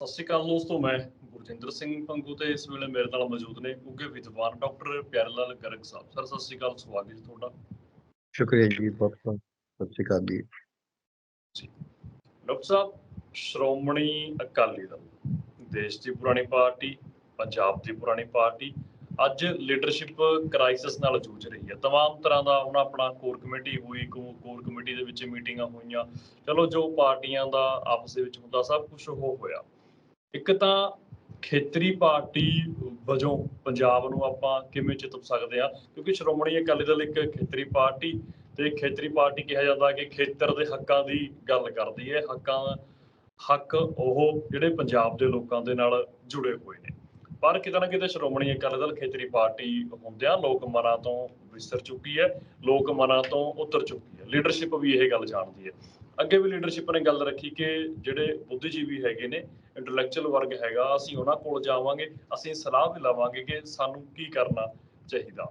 ਸਤਿ ਸ਼੍ਰੀ ਅਕਾਲ ਦੋਸਤੋ ਮੈਂ ਗੁਰਜਿੰਦਰ ਸਿੰਘ ਪੰਗੂ ਤੇ ਇਸ ਵੇਲੇ ਮੇਰੇ ਨਾਲ ਮੌਜੂਦ ਨੇ ਉੱਗੇ ਵਿਦਵਾਨ ਡਾਕਟਰ ਪਿਆਰੇ ਲਾਲ ਗਰਗ ਸਾਹਿਬ ਸਰ ਸਤਿ ਸ਼੍ਰੀ ਅਕਾਲ ਸਵਾਗਤ ਹੈ ਤੁਹਾਡਾ ਸ਼ੁਕਰੀਆ ਜੀ ਬਹੁਤ ਬਹੁਤ ਸਤਿ ਸ਼੍ਰੀ ਅਕਾਲ ਜੀ ਡਾਕਟਰ ਸਾਹਿਬ ਸ਼੍ਰੋਮਣੀ ਅਕਾਲੀ ਦਲ ਦੇਸ਼ ਦੀ ਪੁਰਾਣੀ ਪਾਰਟੀ ਪੰਜਾਬ ਦੀ ਪੁਰਾਣੀ ਪਾਰਟੀ ਅੱਜ ਲੀਡਰਸ਼ਿਪ ਕ੍ਰਾਈਸਿਸ ਨਾਲ ਜੂਝ ਰਹੀ ਹੈ तमाम ਤਰ੍ਹਾਂ ਦਾ ਹੁਣ ਆਪਣਾ ਕੋਰ ਕਮੇਟੀ ਹੋਈ ਕੋਰ ਕਮੇਟੀ ਦੇ ਵਿੱਚ ਮੀਟਿੰਗਾਂ ਹੋਈਆਂ ਚਲੋ ਜੋ ਪਾਰਟੀਆਂ ਦਾ ਆਪਸ ਦੇ ਵਿੱਚ ਹੁੰਦਾ ਸਭ ਕੁਝ ਉਹ ਹੋਇਆ ਇੱਕ ਤਾਂ ਖੇਤਰੀ ਪਾਰਟੀ ਵਜੋਂ ਪੰਜਾਬ ਨੂੰ ਆਪਾਂ ਕਿਵੇਂ ਚਿਤਪ ਸਕਦੇ ਆ? ਕਿਉਂਕਿ ਸ਼੍ਰੋਮਣੀ ਅਕਾਲੀ ਦਲ ਇੱਕ ਖੇਤਰੀ ਪਾਰਟੀ ਤੇ ਖੇਤਰੀ ਪਾਰਟੀ ਕਿਹਾ ਜਾਂਦਾ ਕਿ ਖੇਤਰ ਦੇ ਹੱਕਾਂ ਦੀ ਗੱਲ ਕਰਦੀ ਹੈ। ਹੱਕਾਂ, ਹੱਕ ਉਹ ਜਿਹੜੇ ਪੰਜਾਬ ਦੇ ਲੋਕਾਂ ਦੇ ਨਾਲ ਜੁੜੇ ਹੋਏ ਨੇ। ਪਰ ਕਿਤੇ ਨਾ ਕਿਤੇ ਸ਼੍ਰੋਮਣੀ ਅਕਾਲੀ ਦਲ ਖੇਤਰੀ ਪਾਰਟੀ ਹੁੰਦਿਆਂ ਲੋਕ ਮਨਾਂ ਤੋਂ ਵਿਸਰ ਚੁੱਕੀ ਹੈ, ਲੋਕ ਮਨਾਂ ਤੋਂ ਉਤਰ ਚੁੱਕੀ ਹੈ। ਲੀਡਰਸ਼ਿਪ ਵੀ ਇਹ ਗੱਲ ਜਾਣਦੀ ਹੈ। ਅੱਗੇ ਵੀ ਲੀਡਰਸ਼ਿਪ ਨੇ ਗੱਲ ਰੱਖੀ ਕਿ ਜਿਹੜੇ ਬੁੱਧੀਜੀਵੀ ਹੈਗੇ ਨੇ ਇੰਟੈਲੈਕਚੁਅਲ ਵਰਗ ਹੈਗਾ, ਅਸੀਂ ਉਹਨਾਂ ਕੋਲ ਜਾਵਾਂਗੇ, ਅਸੀਂ ਸਲਾਹ ਵੀ ਲਵਾਂਗੇ ਕਿ ਸਾਨੂੰ ਕੀ ਕਰਨਾ ਚਾਹੀਦਾ।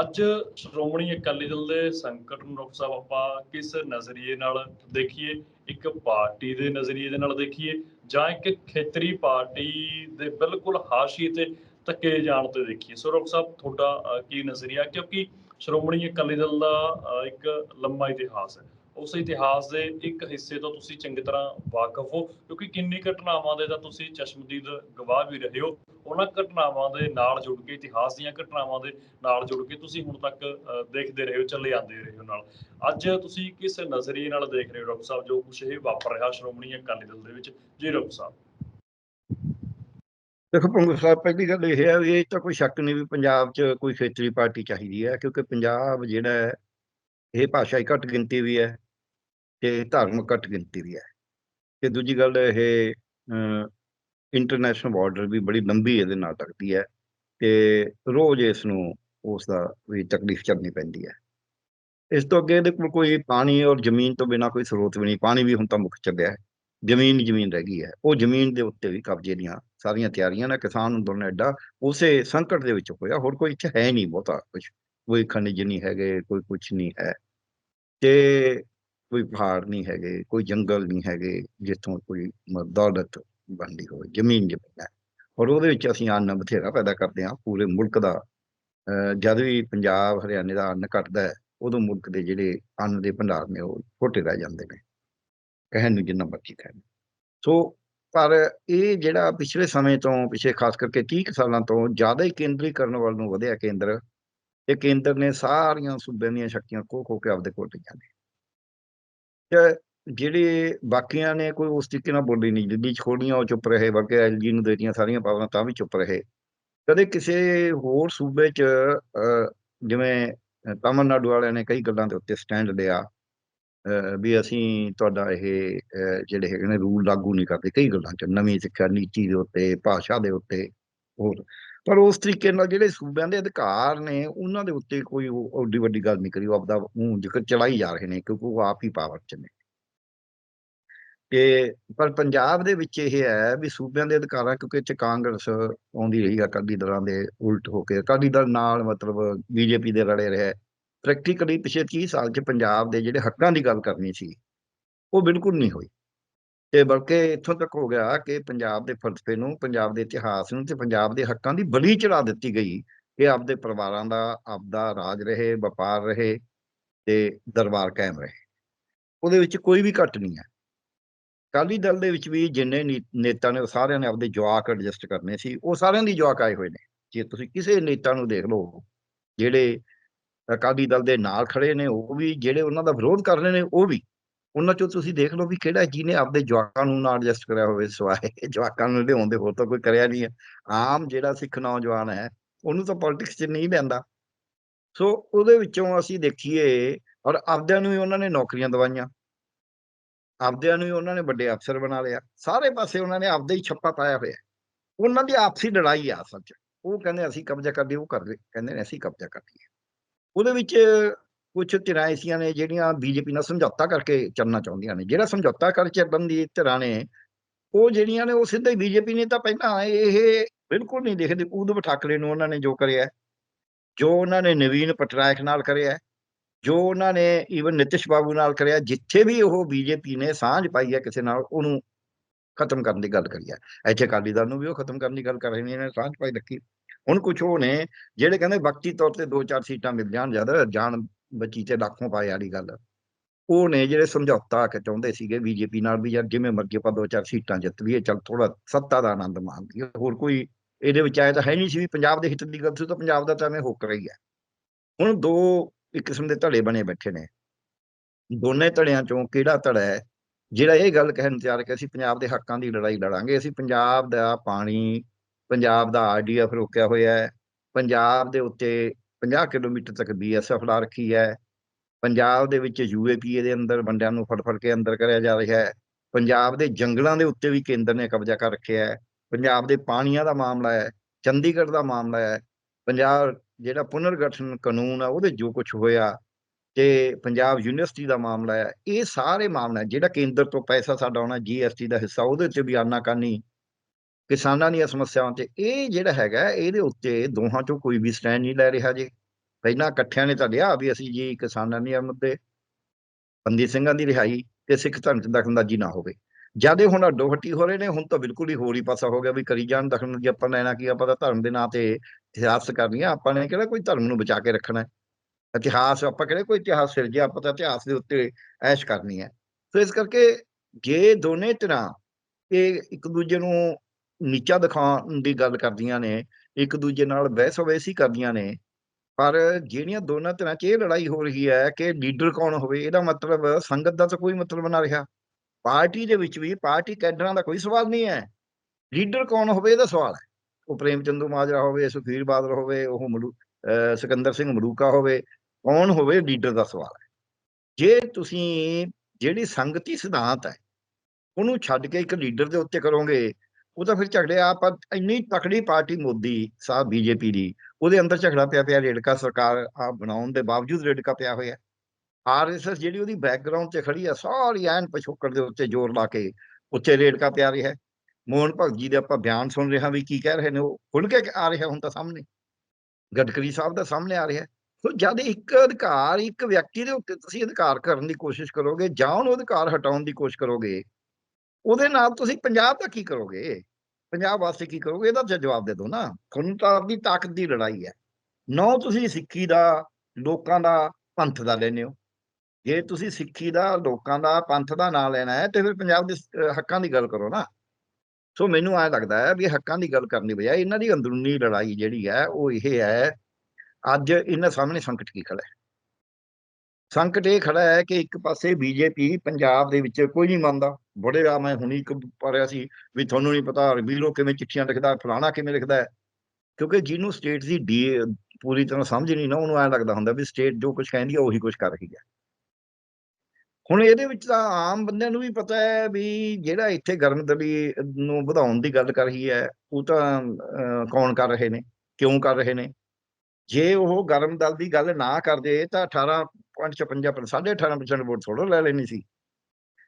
ਅੱਜ ਸ਼੍ਰੋਮਣੀ ਅਕਾਲੀ ਦਲ ਦੇ ਸੰਕਟ ਨੂੰ ਡਾਕਟਰ ਸਾਹਿਬ, ਆਪਾਂ ਕਿਸ ਨਜ਼ਰੀਏ ਨਾਲ ਦੇਖੀਏ? ਇੱਕ ਪਾਰਟੀ ਦੇ ਨਜ਼ਰੀਏ ਦੇ ਨਾਲ ਦੇਖੀਏ, ਜਾਂ ਇੱਕ ਖੇਤਰੀ ਪਾਰਟੀ ਦੇ ਬਿਲਕੁਲ ਹਾਸ਼ੀ ਤੇ ਧੱਕੇ ਜਾਣ ਤੇ ਦੇਖੀਏ? ਸੋ ਡਾਕਟਰ ਸਾਹਿਬ, ਤੁਹਾਡਾ ਕੀ ਨਜ਼ਰੀਆ? ਕਿਉਂਕਿ ਸ਼੍ਰੋਮਣੀ ਅਕਾਲੀ ਦਲ ਦਾ ਇੱਕ ਲੰਮਾ ਇਤਿਹਾਸ ਹੈ। ਉਸ ਇਤਿਹਾਸ ਦੇ ਇੱਕ ਹਿੱਸੇ ਤੋਂ ਤੁਸੀਂ ਚੰਗੀ ਤਰ੍ਹਾਂ ਵਾਕਿਫ ਹੋ, ਕਿਉਂਕਿ ਕਿੰਨੀ ਘਟਨਾਵਾਂ ਦੇ ਤਾਂ ਤੁਸੀਂ ਚਸ਼ਮਦੀਦ ਗਵਾਹ ਵੀ ਰਹੇ ਹੋ। ਉਹਨਾਂ ਘਟਨਾਵਾਂ ਦੇ ਨਾਲ ਜੁੜ ਕੇ, ਇਤਿਹਾਸ ਦੀਆਂ ਘਟਨਾਵਾਂ ਦੇ ਨਾਲ ਜੁੜ ਕੇ ਤੁਸੀਂ ਹੁਣ ਤੱਕ ਦੇਖਦੇ ਰਹੇ ਹੋ, ਚੱਲੇ ਆਉਂਦੇ ਰਹੇ ਹੋ ਨਾਲ। ਅੱਜ ਤੁਸੀਂ ਕਿਸ ਨਜ਼ਰੀਏ ਨਾਲ ਦੇਖ ਰਹੇ ਹੋ ਡਾਕਟਰ ਸਾਹਿਬ? ਜੋ ਕੁਝ ਇਹ ਵਾਪਰ ਰਿਹਾ ਸ਼੍ਰੋਮਣੀ ਅਕਾਲੀ ਦਲ ਦੇ ਵਿੱਚ। ਜੀ ਡਾਕਟਰ ਸਾਹਿਬ। ਦੇਖੋ ਪੰਗੂ ਸਾਹਿਬ, ਪਹਿਲੀ ਗੱਲ ਇਹ ਹੈ ਵੀ ਇਹ ਤਾਂ ਕੋਈ ਸ਼ੱਕ ਨਹੀਂ ਵੀ ਪੰਜਾਬ 'ਚ ਕੋਈ ਖੇਤਰੀ ਪਾਰਟੀ ਚਾਹੀਦੀ ਹੈ, ਕਿਉਂਕਿ ਪੰਜਾਬ ਜਿਹੜਾ ਹੈ, ਇਹ ਭਾਸ਼ਾਈ ਘੱਟ ਗਿਣਤੀ ਵੀ ਹੈ। ਤੇ ਧਾਰਮਿਕ ਘੱਟ ਗਿਣਤੀ ਵੀ ਹੈ। ਤੇ ਦੂਜੀ ਗੱਲ ਇਹ ਇੰਟਰਨੈਸ਼ਨਲ ਬਾਰਡਰ ਵੀ ਬੜੀ ਲੰਬੀ ਇਹਦੇ ਨਾਲ ਲੱਗਦੀ ਹੈ ਤੇ ਰੋਜ਼ ਇਸ ਨੂੰ ਉਸ ਦਾ ਵੀ ਤਕਲੀਫ ਚੱਲਣੀ ਪੈਂਦੀ ਹੈ। ਇਸ ਤੋਂ ਅੱਗੇ ਇਹਦੇ ਕੋਲ ਕੋਈ ਪਾਣੀ ਔਰ ਜ਼ਮੀਨ ਤੋਂ ਬਿਨਾ ਕੋਈ ਸਰੋਤ ਵੀ ਨਹੀਂ, ਪਾਣੀ ਵੀ ਹੁਣ ਤਾਂ ਮੁੱਕ ਚੱਲਿਆ ਹੈ। ਜ਼ਮੀਨ ਜ਼ਮੀਨ ਰਹਿ ਗਈ ਹੈ। ਉਹ ਜ਼ਮੀਨ ਦੇ ਉੱਤੇ ਵੀ ਕਬਜ਼ੇ ਦੀਆਂ ਸਾਰੀਆਂ ਤਿਆਰੀਆਂ ਨੇ, ਕਿਸਾਨ ਅੰਦੋਲਨ ਐਡਾ ਉਸੇ ਸੰਕਟ ਦੇ ਵਿੱਚ ਹੋਇਆ, ਹੋਰ ਕੋਈ ਇੱਥੇ ਹੈ ਨਹੀਂ ਬਹੁਤਾ ਕੁਝ ਕੋਈ ਖਣਿਜ ਨਹੀਂ ਹੈਗੇ, ਕੋਈ ਕੁਝ ਨਹੀਂ ਹੈ। ਤੇ ਕੋਈ ਪਹਾੜ ਨਹੀਂ ਹੈਗੇ, ਕੋਈ ਜੰਗਲ ਨਹੀਂ ਹੈਗੇ, ਜਿੱਥੋਂ ਕੋਈ ਦੌਲਤ ਬਣਦੀ ਹੋਵੇ, ਜ਼ਮੀਨ ਜ਼ਮੀਨ ਹੈ। ਔਰ ਉਹਦੇ ਵਿੱਚ ਅਸੀਂ ਅੰਨ ਬਥੇਰਾ ਪੈਦਾ ਕਰਦੇ ਹਾਂ, ਪੂਰੇ ਮੁਲਕ ਦਾ। ਜਦ ਵੀ ਪੰਜਾਬ, ਹਰਿਆਣੇ ਦਾ ਅੰਨ ਘਟਦਾ ਹੈ, ਉਦੋਂ ਮੁਲਕ ਦੇ ਜਿਹੜੇ ਅੰਨ ਦੇ ਭੰਡਾਰ ਨੇ, ਉਹ ਛੋਟੇ ਰਹਿ ਜਾਂਦੇ ਨੇ। ਕਹਿਣ ਨੂੰ ਜਿੰਨਾ ਮਰਜ਼ੀ ਕਹਿਣ ਸੋ, ਪਰ ਇਹ ਜਿਹੜਾ ਪਿਛਲੇ ਸਮੇਂ ਤੋਂ, ਪਿਛੇ ਖਾਸ ਕਰਕੇ 30 ਕੁ ਸਾਲਾਂ ਤੋਂ ਜ਼ਿਆਦਾ ਹੀ ਕੇਂਦਰੀਕਰਨ ਵੱਲ ਨੂੰ ਵਧਿਆ ਕੇਂਦਰ ਤੇ ਕੇਂਦਰ ਨੇ ਸਾਰੀਆਂ ਸੂਬਿਆਂ ਦੀਆਂ ਸ਼ਕਤੀਆਂ ਖੋ ਖੋ ਕੇ ਆਪਦੇ ਕੋਲ ਲਈਆਂ ਨੇ। ਤੇ ਜਿਹੜੇ ਬਾਕੀਆਂ ਨੇ ਕੋਈ ਉਸ ਤਰੀਕੇ ਨਾਲ ਬੋਲੀ ਨਹੀਂ ਦਿੱਲੀ ਚ ਖੋਲੀਆਂ ਉਹ ਚੁੱਪ ਰਹੇ ਬਲਕਿ ਐਲਜੀ ਨੂੰ ਦੇਤੀਆਂ ਸਾਰੀਆਂ ਪਾਵਰਾਂ ਤਾਂ ਵੀ ਚੁੱਪ ਰਹੇ। ਕਦੇ ਕਿਸੇ ਹੋਰ ਸੂਬੇ ਚ ਜਿਵੇਂ ਤਾਮਿਲਨਾਡੂ ਵਾਲਿਆਂ ਨੇ ਕਈ ਗੱਲਾਂ ਦੇ ਉੱਤੇ ਸਟੈਂਡ ਲਿਆ ਵੀ ਅਸੀਂ ਤੁਹਾਡਾ ਇਹ ਜਿਹੜੇ ਹੈਗੇ ਨੇ ਰੂਲ ਲਾਗੂ ਨਹੀਂ ਕਰਦੇ, ਕਈ ਗੱਲਾਂ ਚ, ਨਵੀਂ ਸਿੱਖਿਆ ਨੀਤੀ ਦੇ ਉੱਤੇ, ਭਾਸ਼ਾ ਦੇ ਉੱਤੇ, ਹੋਰ। ਪਰ ਉਸ ਤਰੀਕੇ ਨਾਲ ਜਿਹੜੇ ਸੂਬਿਆਂ ਦੇ ਅਧਿਕਾਰ ਨੇ, ਉਹਨਾਂ ਦੇ ਉੱਤੇ ਕੋਈ ਓਡੀ ਵੱਡੀ ਗੱਲ ਨਹੀਂ ਕਰੀ, ਉਹ ਆਪਦਾ ਮੂੰਹ ਜ਼ਿਕਰ ਚਲਾਈ ਜਾ ਰਹੇ ਨੇ, ਕਿਉਂਕਿ ਉਹ ਆਪ ਹੀ ਪਾਵਰ ਚ ਨੇ। ਤੇ ਪਰ ਪੰਜਾਬ ਦੇ ਵਿੱਚ ਇਹ ਹੈ ਵੀ ਸੂਬਿਆਂ ਦੇ ਅਧਿਕਾਰਾਂ, ਕਿਉਂਕਿ ਇੱਥੇ ਕਾਂਗਰਸ ਆਉਂਦੀ ਰਹੀ ਅਕਾਲੀ ਦਲਾਂ ਦੇ ਉਲਟ ਹੋ ਕੇ, ਅਕਾਲੀ ਦਲ ਨਾਲ ਮਤਲਬ ਬੀਜੇਪੀ ਦੇ ਰਲੇ ਰਹੇ। ਪ੍ਰੈਕਟੀਕਲੀ ਪਿਛਲੇ 30 ਸਾਲ ਚ ਪੰਜਾਬ ਦੇ ਜਿਹੜੇ ਹੱਕਾਂ ਦੀ ਗੱਲ ਕਰਨੀ ਸੀ, ਉਹ ਬਿਲਕੁਲ ਨਹੀਂ ਹੋਈ। ਤੇ ਬਲਕਿ ਇੱਥੋਂ ਤੱਕ ਹੋ ਗਿਆ ਕਿ ਪੰਜਾਬ ਦੇ ਫਲਸਫੇ ਨੂੰ, ਪੰਜਾਬ ਦੇ ਇਤਿਹਾਸ ਨੂੰ ਤੇ ਪੰਜਾਬ ਦੇ ਹੱਕਾਂ ਦੀ ਬਲੀ ਚੜਾ ਦਿੱਤੀ ਗਈ ਕਿ ਆਪਦੇ ਪਰਿਵਾਰਾਂ ਦਾ, ਆਪਦਾ ਰਾਜ ਰਹੇ, ਵਪਾਰ ਰਹੇ ਤੇ ਦਰਬਾਰ ਕਾਇਮ ਰਹੇ। ਉਹਦੇ ਵਿੱਚ ਕੋਈ ਵੀ ਘਟ ਨਹੀਂ ਹੈ। ਅਕਾਲੀ ਦਲ ਦੇ ਵਿੱਚ ਵੀ ਜਿੰਨੇ ਨੀ- ਨੇਤਾ ਨੇ ਉਹ ਸਾਰਿਆਂ ਨੇ ਆਪਦੇ ਜਵਾਕ ਐਡਜਸਟ ਕਰਨੇ ਸੀ। ਉਹ ਸਾਰਿਆਂ ਦੀ ਜਵਾਕ ਆਏ ਹੋਏ ਨੇ। ਜੇ ਤੁਸੀਂ ਕਿਸੇ ਨੇਤਾ ਨੂੰ ਦੇਖ ਲਓ, ਜਿਹੜੇ ਅਕਾਲੀ ਦਲ ਦੇ ਨਾਲ ਖੜੇ ਨੇ, ਉਹ ਵੀ ਜਿਹੜੇ ਉਹਨਾਂ ਦਾ ਵਿਰੋਧ ਕਰ ਰਹੇ ਨੇ, ਉਹ ਵੀ ਉਹਨਾਂ ਚੋਂ ਤੁਸੀਂ ਦੇਖ ਲਓ ਵੀ ਕਿਹੜਾ ਜਿਹਨੇ ਆਪਦੇ ਜਵਾਕਾਂ ਨੂੰ ਨਾ ਐਡਜਸਟ ਕਰਿਆ ਹੋਵੇ ਸਵਾਏ। ਜਵਾਕਾਂ ਨੂੰ ਲਿਆਉਣ ਦੇ ਹੋਰ ਤਾਂ ਕੋਈ ਕਰਿਆ ਨਹੀਂ ਹੈ। ਆਮ ਜਿਹੜਾ ਸਿੱਖ ਨੌਜਵਾਨ ਹੈ, ਉਹਨੂੰ ਤਾਂ ਪੋਲਿਟਿਕਸ 'ਚ ਨਹੀਂ ਲੈਂਦਾ। ਸੋ ਉਹਦੇ ਵਿੱਚੋਂ ਅਸੀਂ ਦੇਖੀਏ ਔਰ ਆਪਦਿਆਂ ਨੂੰ ਵੀ ਉਹਨਾਂ ਨੇ ਨੌਕਰੀਆਂ ਦਵਾਈਆਂ। ਆਪਦਿਆਂ ਨੂੰ ਹੀ ਉਹਨਾਂ ਨੇ ਵੱਡੇ ਅਫਸਰ ਬਣਾ ਲਿਆ ਸਾਰੇ ਪਾਸੇ ਉਹਨਾਂ ਨੇ ਆਪਦਾ ਹੀ ਛੱਪਾ ਪਾਇਆ ਹੋਇਆ। ਉਹਨਾਂ ਦੀ ਆਪਸੀ ਲੜਾਈ ਆ ਅਸਲ 'ਚ। ਉਹ ਕਹਿੰਦੇ ਅਸੀਂ ਕਬਜ਼ਾ ਕਰ ਲਈ ਉਹ ਕਰ ਲਏ। ਕਹਿੰਦੇ ਨੇ ਅਸੀਂ ਕਬਜ਼ਾ ਕਰ ਲਈਏ। ਉਹਦੇ ਵਿੱਚ ਕੁਝ ਧਿਰਾਂ ਐਸੀਆਂ ਨੇ ਜਿਹੜੀਆਂ ਬੀਜੇਪੀ ਨਾਲ ਸਮਝੌਤਾ ਕਰਕੇ ਚੱਲਣਾ ਚਾਹੁੰਦੀਆਂ ਨੇ। ਜਿਹੜਾ ਸਮਝੌਤਾ ਕਰ ਚੱਲਣ ਦੀ ਧਿਰਾਂ ਨੇ, ਉਹ ਜਿਹੜੀਆਂ ਨੇ ਉਹ ਸਿੱਧਾ ਹੀ ਬੀਜੇਪੀ ਨੇ ਤਾਂ ਪਹਿਲਾਂ ਇਹ ਬਿਲਕੁਲ ਨਹੀਂ ਦੇਖਦੇ। ਉਦੋਂ ਠਾਕਰੇ ਨੂੰ ਉਹਨਾਂ ਨੇ ਜੋ ਕਰਿਆ, ਜੋ ਉਹਨਾਂ ਨੇ ਨਵੀਨ ਪਟਨਾਇਕ ਨਾਲ ਕਰਿਆ, ਜੋ ਉਹਨਾਂ ਨੇ ਈਵਨ ਨਿਤਿਸ਼ ਬਾਬੂ ਨਾਲ ਕਰਿਆ, ਜਿੱਥੇ ਵੀ ਉਹ ਬੀਜੇਪੀ ਨੇ ਸਾਂਝ ਪਾਈ ਹੈ ਕਿਸੇ ਨਾਲ, ਉਹਨੂੰ ਖਤਮ ਕਰਨ ਦੀ ਗੱਲ ਕਰੀ ਹੈ। ਇੱਥੇ ਅਕਾਲੀ ਦਲ ਨੂੰ ਵੀ ਉਹ ਖਤਮ ਕਰਨ ਦੀ ਗੱਲ ਕਰ ਰਹੇ ਨੇ ਇਹਨੇ ਸਾਂਝ ਪਾਈ ਰੱਖੀ। ਹੁਣ ਕੁਝ ਉਹ ਨੇ, ਜਿਹੜੇ ਕਹਿੰਦੇ ਵਕਤੀ ਤੌਰ ਤੇ ਦੋ ਚਾਰ ਸੀਟਾਂ ਮਿਲ ਜਾਣ, ਜ਼ਿਆਦਾ ਜਾਣ ਬਚੀ ਤੇ ਲੱਖੋਂ ਪਾਏ ਵਾਲੀ ਗੱਲ। ਉਹ ਨੇ ਜਿਹੜੇ ਸਮਝੌਤਾ ਕਿ ਚਾਹੁੰਦੇ ਸੀਗੇ ਬੀਜੇਪੀ ਨਾਲ ਵੀ ਯਾਰ ਜਿਵੇਂ ਮਰਜ਼ੀ ਆਪਾਂ ਦੋ ਚਾਰ ਸੀਟਾਂ ਜਿੱਤ ਲਈਏ, ਚੱਲ ਥੋੜਾ ਸੱਤਾ ਦਾ ਆਨੰਦ ਮਾਣ ਲਈਏ ਹੋਰ ਕੋਈ ਇਹਦੇ ਵਿੱਚ ਆਇਆ ਤਾਂ ਹੈ ਨਹੀਂ ਸੀ ਵੀ ਪੰਜਾਬ ਦੇ ਹਿੱਤ ਦੀ ਗੱਲ ਸੀ ਤਾਂ ਪੰਜਾਬ ਦਾ ਤਾਂ ਐਵੇਂ ਹੁੱਕ ਰਹੀ ਹੈ। ਹੁਣ ਦੋ ਇੱਕ ਕਿਸਮ ਦੇ ਧੜੇ ਬਣੇ ਬੈਠੇ ਨੇ। ਦੋਨੇ ਧੜਿਆਂ ਚੋਂ ਕਿਹੜਾ ਧੜਾ ਹੈ? ਜਿਹੜਾ ਇਹ ਗੱਲ ਕਹਿਣ ਤਿਆਰ ਕਿ ਅਸੀਂ ਪੰਜਾਬ ਦੇ ਹੱਕਾਂ ਦੀ ਲੜਾਈ ਲੜਾਂਗੇ, ਅਸੀਂ ਪੰਜਾਬ ਦਾ ਪਾਣੀ, ਪੰਜਾਬ ਦਾ ਆਰਡੀਐਫ ਰੋਕਿਆ ਹੋਇਆ ਹੈ, ਪੰਜਾਬ ਦੇ ਉੱਤੇ 50 ਕਿਲੋਮੀਟਰ ਤੱਕ ਬੀਐਸਐਫ ਲਾ ਰੱਖੀ ਹੈ। ਪੰਜਾਬ ਦੇ ਵਿੱਚ ਯੂਏਪੀਏ ਦੇ ਅੰਦਰ ਬੰਦਿਆਂ ਨੂੰ ਫੜ ਫੜ ਕੇ ਅੰਦਰ ਕਰਿਆ ਜਾ ਰਿਹਾ ਹੈ। ਪੰਜਾਬ ਦੇ ਜੰਗਲਾਂ ਦੇ ਉੱਤੇ ਵੀ ਕੇਂਦਰ ਨੇ ਕਬਜ਼ਾ ਕਰ ਰੱਖਿਆ ਹੈ। ਪੰਜਾਬ ਦੇ ਪਾਣੀਆਂ ਦਾ ਮਾਮਲਾ ਹੈ, ਚੰਡੀਗੜ੍ਹ ਦਾ ਮਾਮਲਾ ਹੈ। ਪੰਜਾਬ ਜਿਹੜਾ ਪੁਨਰਗਠਨ ਕਾਨੂੰਨ ਆ, ਉਹਦੇ ਜੋ ਕੁਝ ਹੋਇਆ ਤੇ ਪੰਜਾਬ ਯੂਨੀਵਰਸਿਟੀ ਦਾ ਮਾਮਲਾ ਹੈ, ਇਹ ਸਾਰੇ ਮਾਮਲਾ ਜਿਹੜਾ ਕੇਂਦਰ ਤੋਂ ਪੈਸਾ ਸਾਡਾ ਆਉਣਾ ਜੀਐਸਟੀ ਦਾ ਹਿੱਸਾ, ਉਹਦੇ 'ਚ ਵੀ ਆਨਾਕਾਨੀ ਕਿਸਾਨਾਂ ਦੀਆਂ ਸਮੱਸਿਆਵਾਂ ਤੇ ਇਹ ਜਿਹੜਾ ਹੈਗਾ, ਇਹਦੇ ਉੱਤੇ ਦੋਹਾਂ ਚੋਂ ਕੋਈ ਵੀ ਸਟੈਂਡ ਨਹੀਂ ਲੈ ਰਿਹਾ ਜੀ। ਪਹਿਲਾਂ ਇਕੱਠਿਆਂ ਨੇ ਤਾਂ ਲਿਆ ਵੀ ਅਸੀਂ ਜੀ ਕਿਸਾਨਾਂ ਦੇ ਮੁੱਦੇ ਬੰਦੀ ਸਿੰਘਾਂ ਦੀ ਰਿਹਾਈ ਤੇ ਸਿੱਖ ਧਰਮ ਚ ਦਖਲਅੰਦਾਜ਼ੀ ਨਾ ਹੋਵੇ। ਜਿਆਦੇ ਹੁਣ ਅੱਡੋ ਹੱਟੀ ਹੋ ਰਹੇ ਨੇ, ਹੁਣ ਤਾਂ ਬਿਲਕੁਲ ਹੀ ਹੋਰ ਹੀ ਪਾਸਾ ਹੋ ਗਿਆ ਵੀ ਕਰੀ ਜਾਣ ਦਖਲਅੰਦਾਜ਼ੀ ਆਪਾਂ ਲੈਣਾ ਕੀ, ਆਪਾਂ ਤਾਂ ਧਰਮ ਦੇ ਨਾਂ ਤੇ ਇਤਿਹਾਸ ਕਰਨੀ ਆ ਆਪਾਂ ਨੇ ਕਿਹੜਾ ਕੋਈ ਧਰਮ ਨੂੰ ਬਚਾ ਕੇ ਰੱਖਣਾ ਹੈ? ਇਤਿਹਾਸ, ਆਪਾਂ ਕਿਹੜੇ ਕੋਈ ਇਤਿਹਾਸ ਸਿਰਜਿਆ ਆਪਾਂ ਤਾਂ ਇਤਿਹਾਸ ਦੇ ਉੱਤੇ ਐਸ਼ ਕਰਨੀ ਹੈ। ਸੋ ਇਸ ਕਰਕੇ ਜੇ ਦੋਨੇ ਤਰ੍ਹਾਂ ਇਹ ਇੱਕ ਦੂਜੇ ਨੂੰ ਨੀਚਾ ਦਿਖਾਉਣ ਦੀ ਗੱਲ ਕਰਦੀਆਂ ਨੇ, ਇੱਕ ਦੂਜੇ ਨਾਲ ਬਹਿਸ ਵੈਸੀ ਕਰਦੀਆਂ ਨੇ। ਪਰ ਜਿਹੜੀਆਂ ਦੋਨਾਂ ਤਰ੍ਹਾਂ 'ਚ ਇਹ ਲੜਾਈ ਹੋ ਰਹੀ ਹੈ ਕਿ ਲੀਡਰ ਕੌਣ ਹੋਵੇ, ਇਹਦਾ ਮਤਲਬ ਸੰਗਤ ਦਾ ਤਾਂ ਕੋਈ ਮਤਲਬ ਨਾ ਰਿਹਾ। ਪਾਰਟੀ ਦੇ ਵਿੱਚ ਵੀ ਪਾਰਟੀ ਕੈਡਰਾਂ ਦਾ ਕੋਈ ਸਵਾਲ ਨਹੀਂ ਹੈ। ਲੀਡਰ ਕੌਣ ਹੋਵੇ ਇਹਦਾ ਸਵਾਲ ਹੈ। ਉਹ ਪ੍ਰੇਮ ਚੰਦੂ ਮਾਜਰਾ ਹੋਵੇ ਸੁਖਬੀਰ ਬਾਦਲ ਹੋਵੇ, ਉਹ ਮਲੂ ਅਹ ਸਿਕੰਦਰ ਸਿੰਘ ਮਲੂਕਾ ਹੋਵੇ, ਕੌਣ ਹੋਵੇ ਲੀਡਰ ਦਾ ਸਵਾਲ ਹੈ। ਜੇ ਤੁਸੀਂ, ਜਿਹੜੀ ਸੰਗਤੀ ਸਿਧਾਂਤ ਹੈ, ਉਹਨੂੰ ਛੱਡ ਕੇ ਇੱਕ ਲੀਡਰ ਦੇ ਉੱਤੇ ਕਰੋਗੇ ਉਹ ਤਾਂ ਫਿਰ ਝਗੜੇ ਆਪਾਂ ਇੰਨੀ ਤਕੜੀ ਪਾਰਟੀ ਮੋਦੀ ਸਾਹਿਬ, ਬੀਜੇਪੀ ਦੀ, ਉਹਦੇ ਅੰਦਰ ਝਗੜਾ ਪਿਆ ਪਿਆ, ਰੇੜਕਾ ਸਰਕਾਰ ਆ ਬਣਾਉਣ ਦੇ ਬਾਵਜੂਦ ਰੇੜਕਾ ਪਿਆ ਹੋਇਆ। ਆਰਐਸਐਸ ਜਿਹੜੀ ਉਹਦੀ ਬੈਕਗ੍ਰਾਉਂਡ ਤੇ ਖੜੀ ਆ, ਸਾਰੀ ਐਨ ਪਿਛੋਕੜ ਦੇ ਉੱਤੇ ਜ਼ੋਰ ਲਾ ਕੇ ਉੱਤੇ ਰੇੜਕਾ ਪਿਆ ਰਿਹਾ ਹੈ। ਮੋਹਨ ਭਗਤ ਜੀ ਦੇ ਆਪਾਂ ਬਿਆਨ ਸੁਣ ਰਹੇ ਹਾਂ ਵੀ ਕੀ ਕਹਿ ਰਹੇ ਨੇ, ਉਹ ਖੁੱਲ ਕੇ ਆ ਰਿਹਾ ਹੁਣ ਤਾਂ ਸਾਹਮਣੇ। ਗਡਕਰੀ ਸਾਹਿਬ ਦਾ ਸਾਹਮਣੇ ਆ ਰਿਹਾ। ਸੋ ਜਦ ਇੱਕ ਅਧਿਕਾਰ ਇੱਕ ਵਿਅਕਤੀ ਦੇ ਉੱਤੇ ਤੁਸੀਂ ਅਧਿਕਾਰ ਕਰਨ ਦੀ ਕੋਸ਼ਿਸ਼ ਕਰੋਗੇ ਜਾਂ ਉਹਨੂੰ ਅਧਿਕਾਰ ਹਟਾਉਣ ਦੀ ਕੋਸ਼ਿਸ਼ ਕਰੋਗੇ ਉਹਦੇ ਨਾਲ ਤੁਸੀਂ ਪੰਜਾਬ ਦਾ ਕੀ ਕਰੋਗੇ? ਪੰਜਾਬ ਵਾਸਤੇ ਕੀ ਕਰੋਗੇ? ਇਹਦਾ ਜਵਾਬ ਦੇ ਦਿਓ ਨਾ। ਤੁਹਾਨੂੰ ਤਾਂ ਆਪਣੀ ਤਾਕਤ ਦੀ ਲੜਾਈ ਹੈ। ਨੌ ਤੁਸੀਂ ਸਿੱਖੀ ਦਾ, ਲੋਕਾਂ ਦਾ ਪੰਥ ਦਾ ਲੈਨੇ ਹੋ। ਜੇ ਤੁਸੀਂ ਸਿੱਖੀ ਦਾ, ਲੋਕਾਂ ਦਾ ਪੰਥ ਦਾ ਨਾਂ ਲੈਣਾ ਹੈ, ਤੇ ਫਿਰ ਪੰਜਾਬ ਦੇ ਹੱਕਾਂ ਦੀ ਗੱਲ ਕਰੋ ਨਾ। ਸੋ ਮੈਨੂੰ ਐ ਲੱਗਦਾ ਹੈ ਵੀ ਹੱਕਾਂ ਦੀ ਗੱਲ ਕਰਨ ਦੀ ਬਜਾਏ ਇਹਨਾਂ ਦੀ ਅੰਦਰੂਨੀ ਲੜਾਈ ਜਿਹੜੀ ਹੈ, ਉਹ ਇਹ ਹੈ, ਅੱਜ ਇਹਨਾਂ ਸਾਹਮਣੇ ਸੰਕਟ ਕੀ ਖੜਾ ਹੈ? ਸੰਕਟ ਇਹ ਖੜਾ ਹੈ ਕਿ ਇੱਕ ਪਾਸੇ ਬੀਜੇਪੀ ਪੰਜਾਬ ਦੇ ਵਿੱਚ ਕੋਈ ਨਹੀਂ ਮੰਨਦਾ। ਬੜੇ ਆ ਮੈਂ ਹੁਣੀ ਪੜਿਆ ਸੀ ਵੀ ਤੁਹਾਨੂੰ ਨਹੀਂ ਪਤਾ ਵੀਰੋ ਕਿਵੇਂ ਚਿੱਠੀਆਂ ਲਿਖਦਾ ਫਲਾਣਾ ਕਿਵੇਂ ਲਿਖਦਾ ਹੈ। ਕਿਉਂਕਿ ਜਿਹਨੂੰ ਸਟੇਟ ਦੀ ਪੂਰੀ ਤਰ੍ਹਾਂ ਸਮਝ ਨਹੀਂ ਨਾ, ਉਹਨੂੰ ਐ ਲੱਗਦਾ ਹੁੰਦਾ ਵੀ ਸਟੇਟ ਜੋ ਕੁਝ ਕਹਿੰਦੀ ਹੈ ਉਹੀ ਕੁਝ ਕਰ ਰਹੀ ਹੈ। ਹੁਣ ਇਹਦੇ ਵਿੱਚ ਤਾਂ ਆਮ ਬੰਦਿਆਂ ਨੂੰ ਵੀ ਪਤਾ ਹੈ ਵੀ ਜਿਹੜਾ ਇੱਥੇ ਗਰਮਦਲੀ ਨੂੰ ਵਧਾਉਣ ਦੀ ਗੱਲ ਕਰ ਰਹੀ ਹੈ, ਉਹ ਤਾਂ ਕੌਣ ਕਰ ਰਹੇ ਨੇ? ਕਿਉਂ ਕਰ ਰਹੇ ਨੇ? ਜੇ ਉਹ ਗਰਮ ਦਲ ਦੀ ਗੱਲ ਨਾ ਕਰਦੇ ਤਾਂ 18.56% 18.5% ਵੋਟ ਥੋੜ੍ਹਾ ਲੈ ਲੈਣੀ ਸੀ।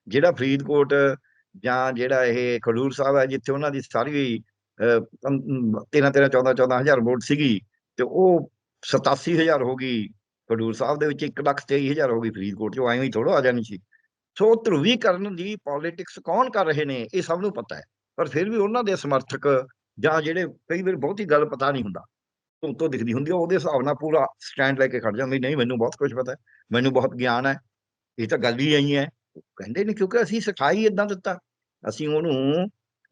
ਜਿਹੜਾ ਫਰੀਦਕੋਟ ਜਾਂ ਜਿਹੜਾ ਇਹ ਖਡੂਰ ਸਾਹਿਬ ਹੈ, ਜਿੱਥੇ ਉਹਨਾਂ ਦੀ ਸਾਰੀ 13 13 14 14000 ਵੋਟ ਸੀਗੀ ਤੇ ਉਹ 87000 ਹੋ ਗਈ ਖਡੂਰ ਸਾਹਿਬ ਦੇ ਵਿੱਚ 123000 ਹੋ ਗਈ ਫਰੀਦਕੋਟ ਚੋਂ ਐਵੇਂ ਹੀ ਥੋੜਾ ਆ ਜਾਣੀ ਸੀ। ਸੋ ਧਰੁਵੀਕਰਨ ਦੀ ਪੋਲਿਟਿਕਸ ਕੌਣ ਕਰ ਰਹੇ ਨੇ, ਇਹ ਸਭ ਨੂੰ ਪਤਾ ਹੈ। ਪਰ ਫਿਰ ਵੀ ਉਹਨਾਂ ਦੇ ਸਮਰਥਕ ਜਾਂ ਜਿਹੜੇ ਕਈ ਵਾਰ ਬਹੁਤੀ ਗੱਲ ਪਤਾ ਨਹੀਂ ਹੁੰਦਾ। ਤੋਂ ਦਿਖਦੀ ਹੁੰਦੀ ਆ, ਉਹਦੇ ਹਿਸਾਬ ਨਾਲ ਪੂਰਾ ਸਟੈਂਡ ਲੈ ਕੇ ਖੜ ਜਾਂਦੀ ਨਹੀਂ ਮੈਨੂੰ ਬਹੁਤ ਕੁਝ ਪਤਾ ਮੈਨੂੰ ਬਹੁਤ ਗਿਆਨ ਹੈ ਇਹ ਤਾਂ ਗੱਲ ਹੀ ਆਈ ਹੈ। ਕਹਿੰਦੇ ਨੇ ਕਿਉਂਕਿ ਅਸੀਂ ਸਿਖਾਈ ਇਦਾਂ ਦਿੱਤਾ ਅਸੀਂ ਉਹਨੂੰ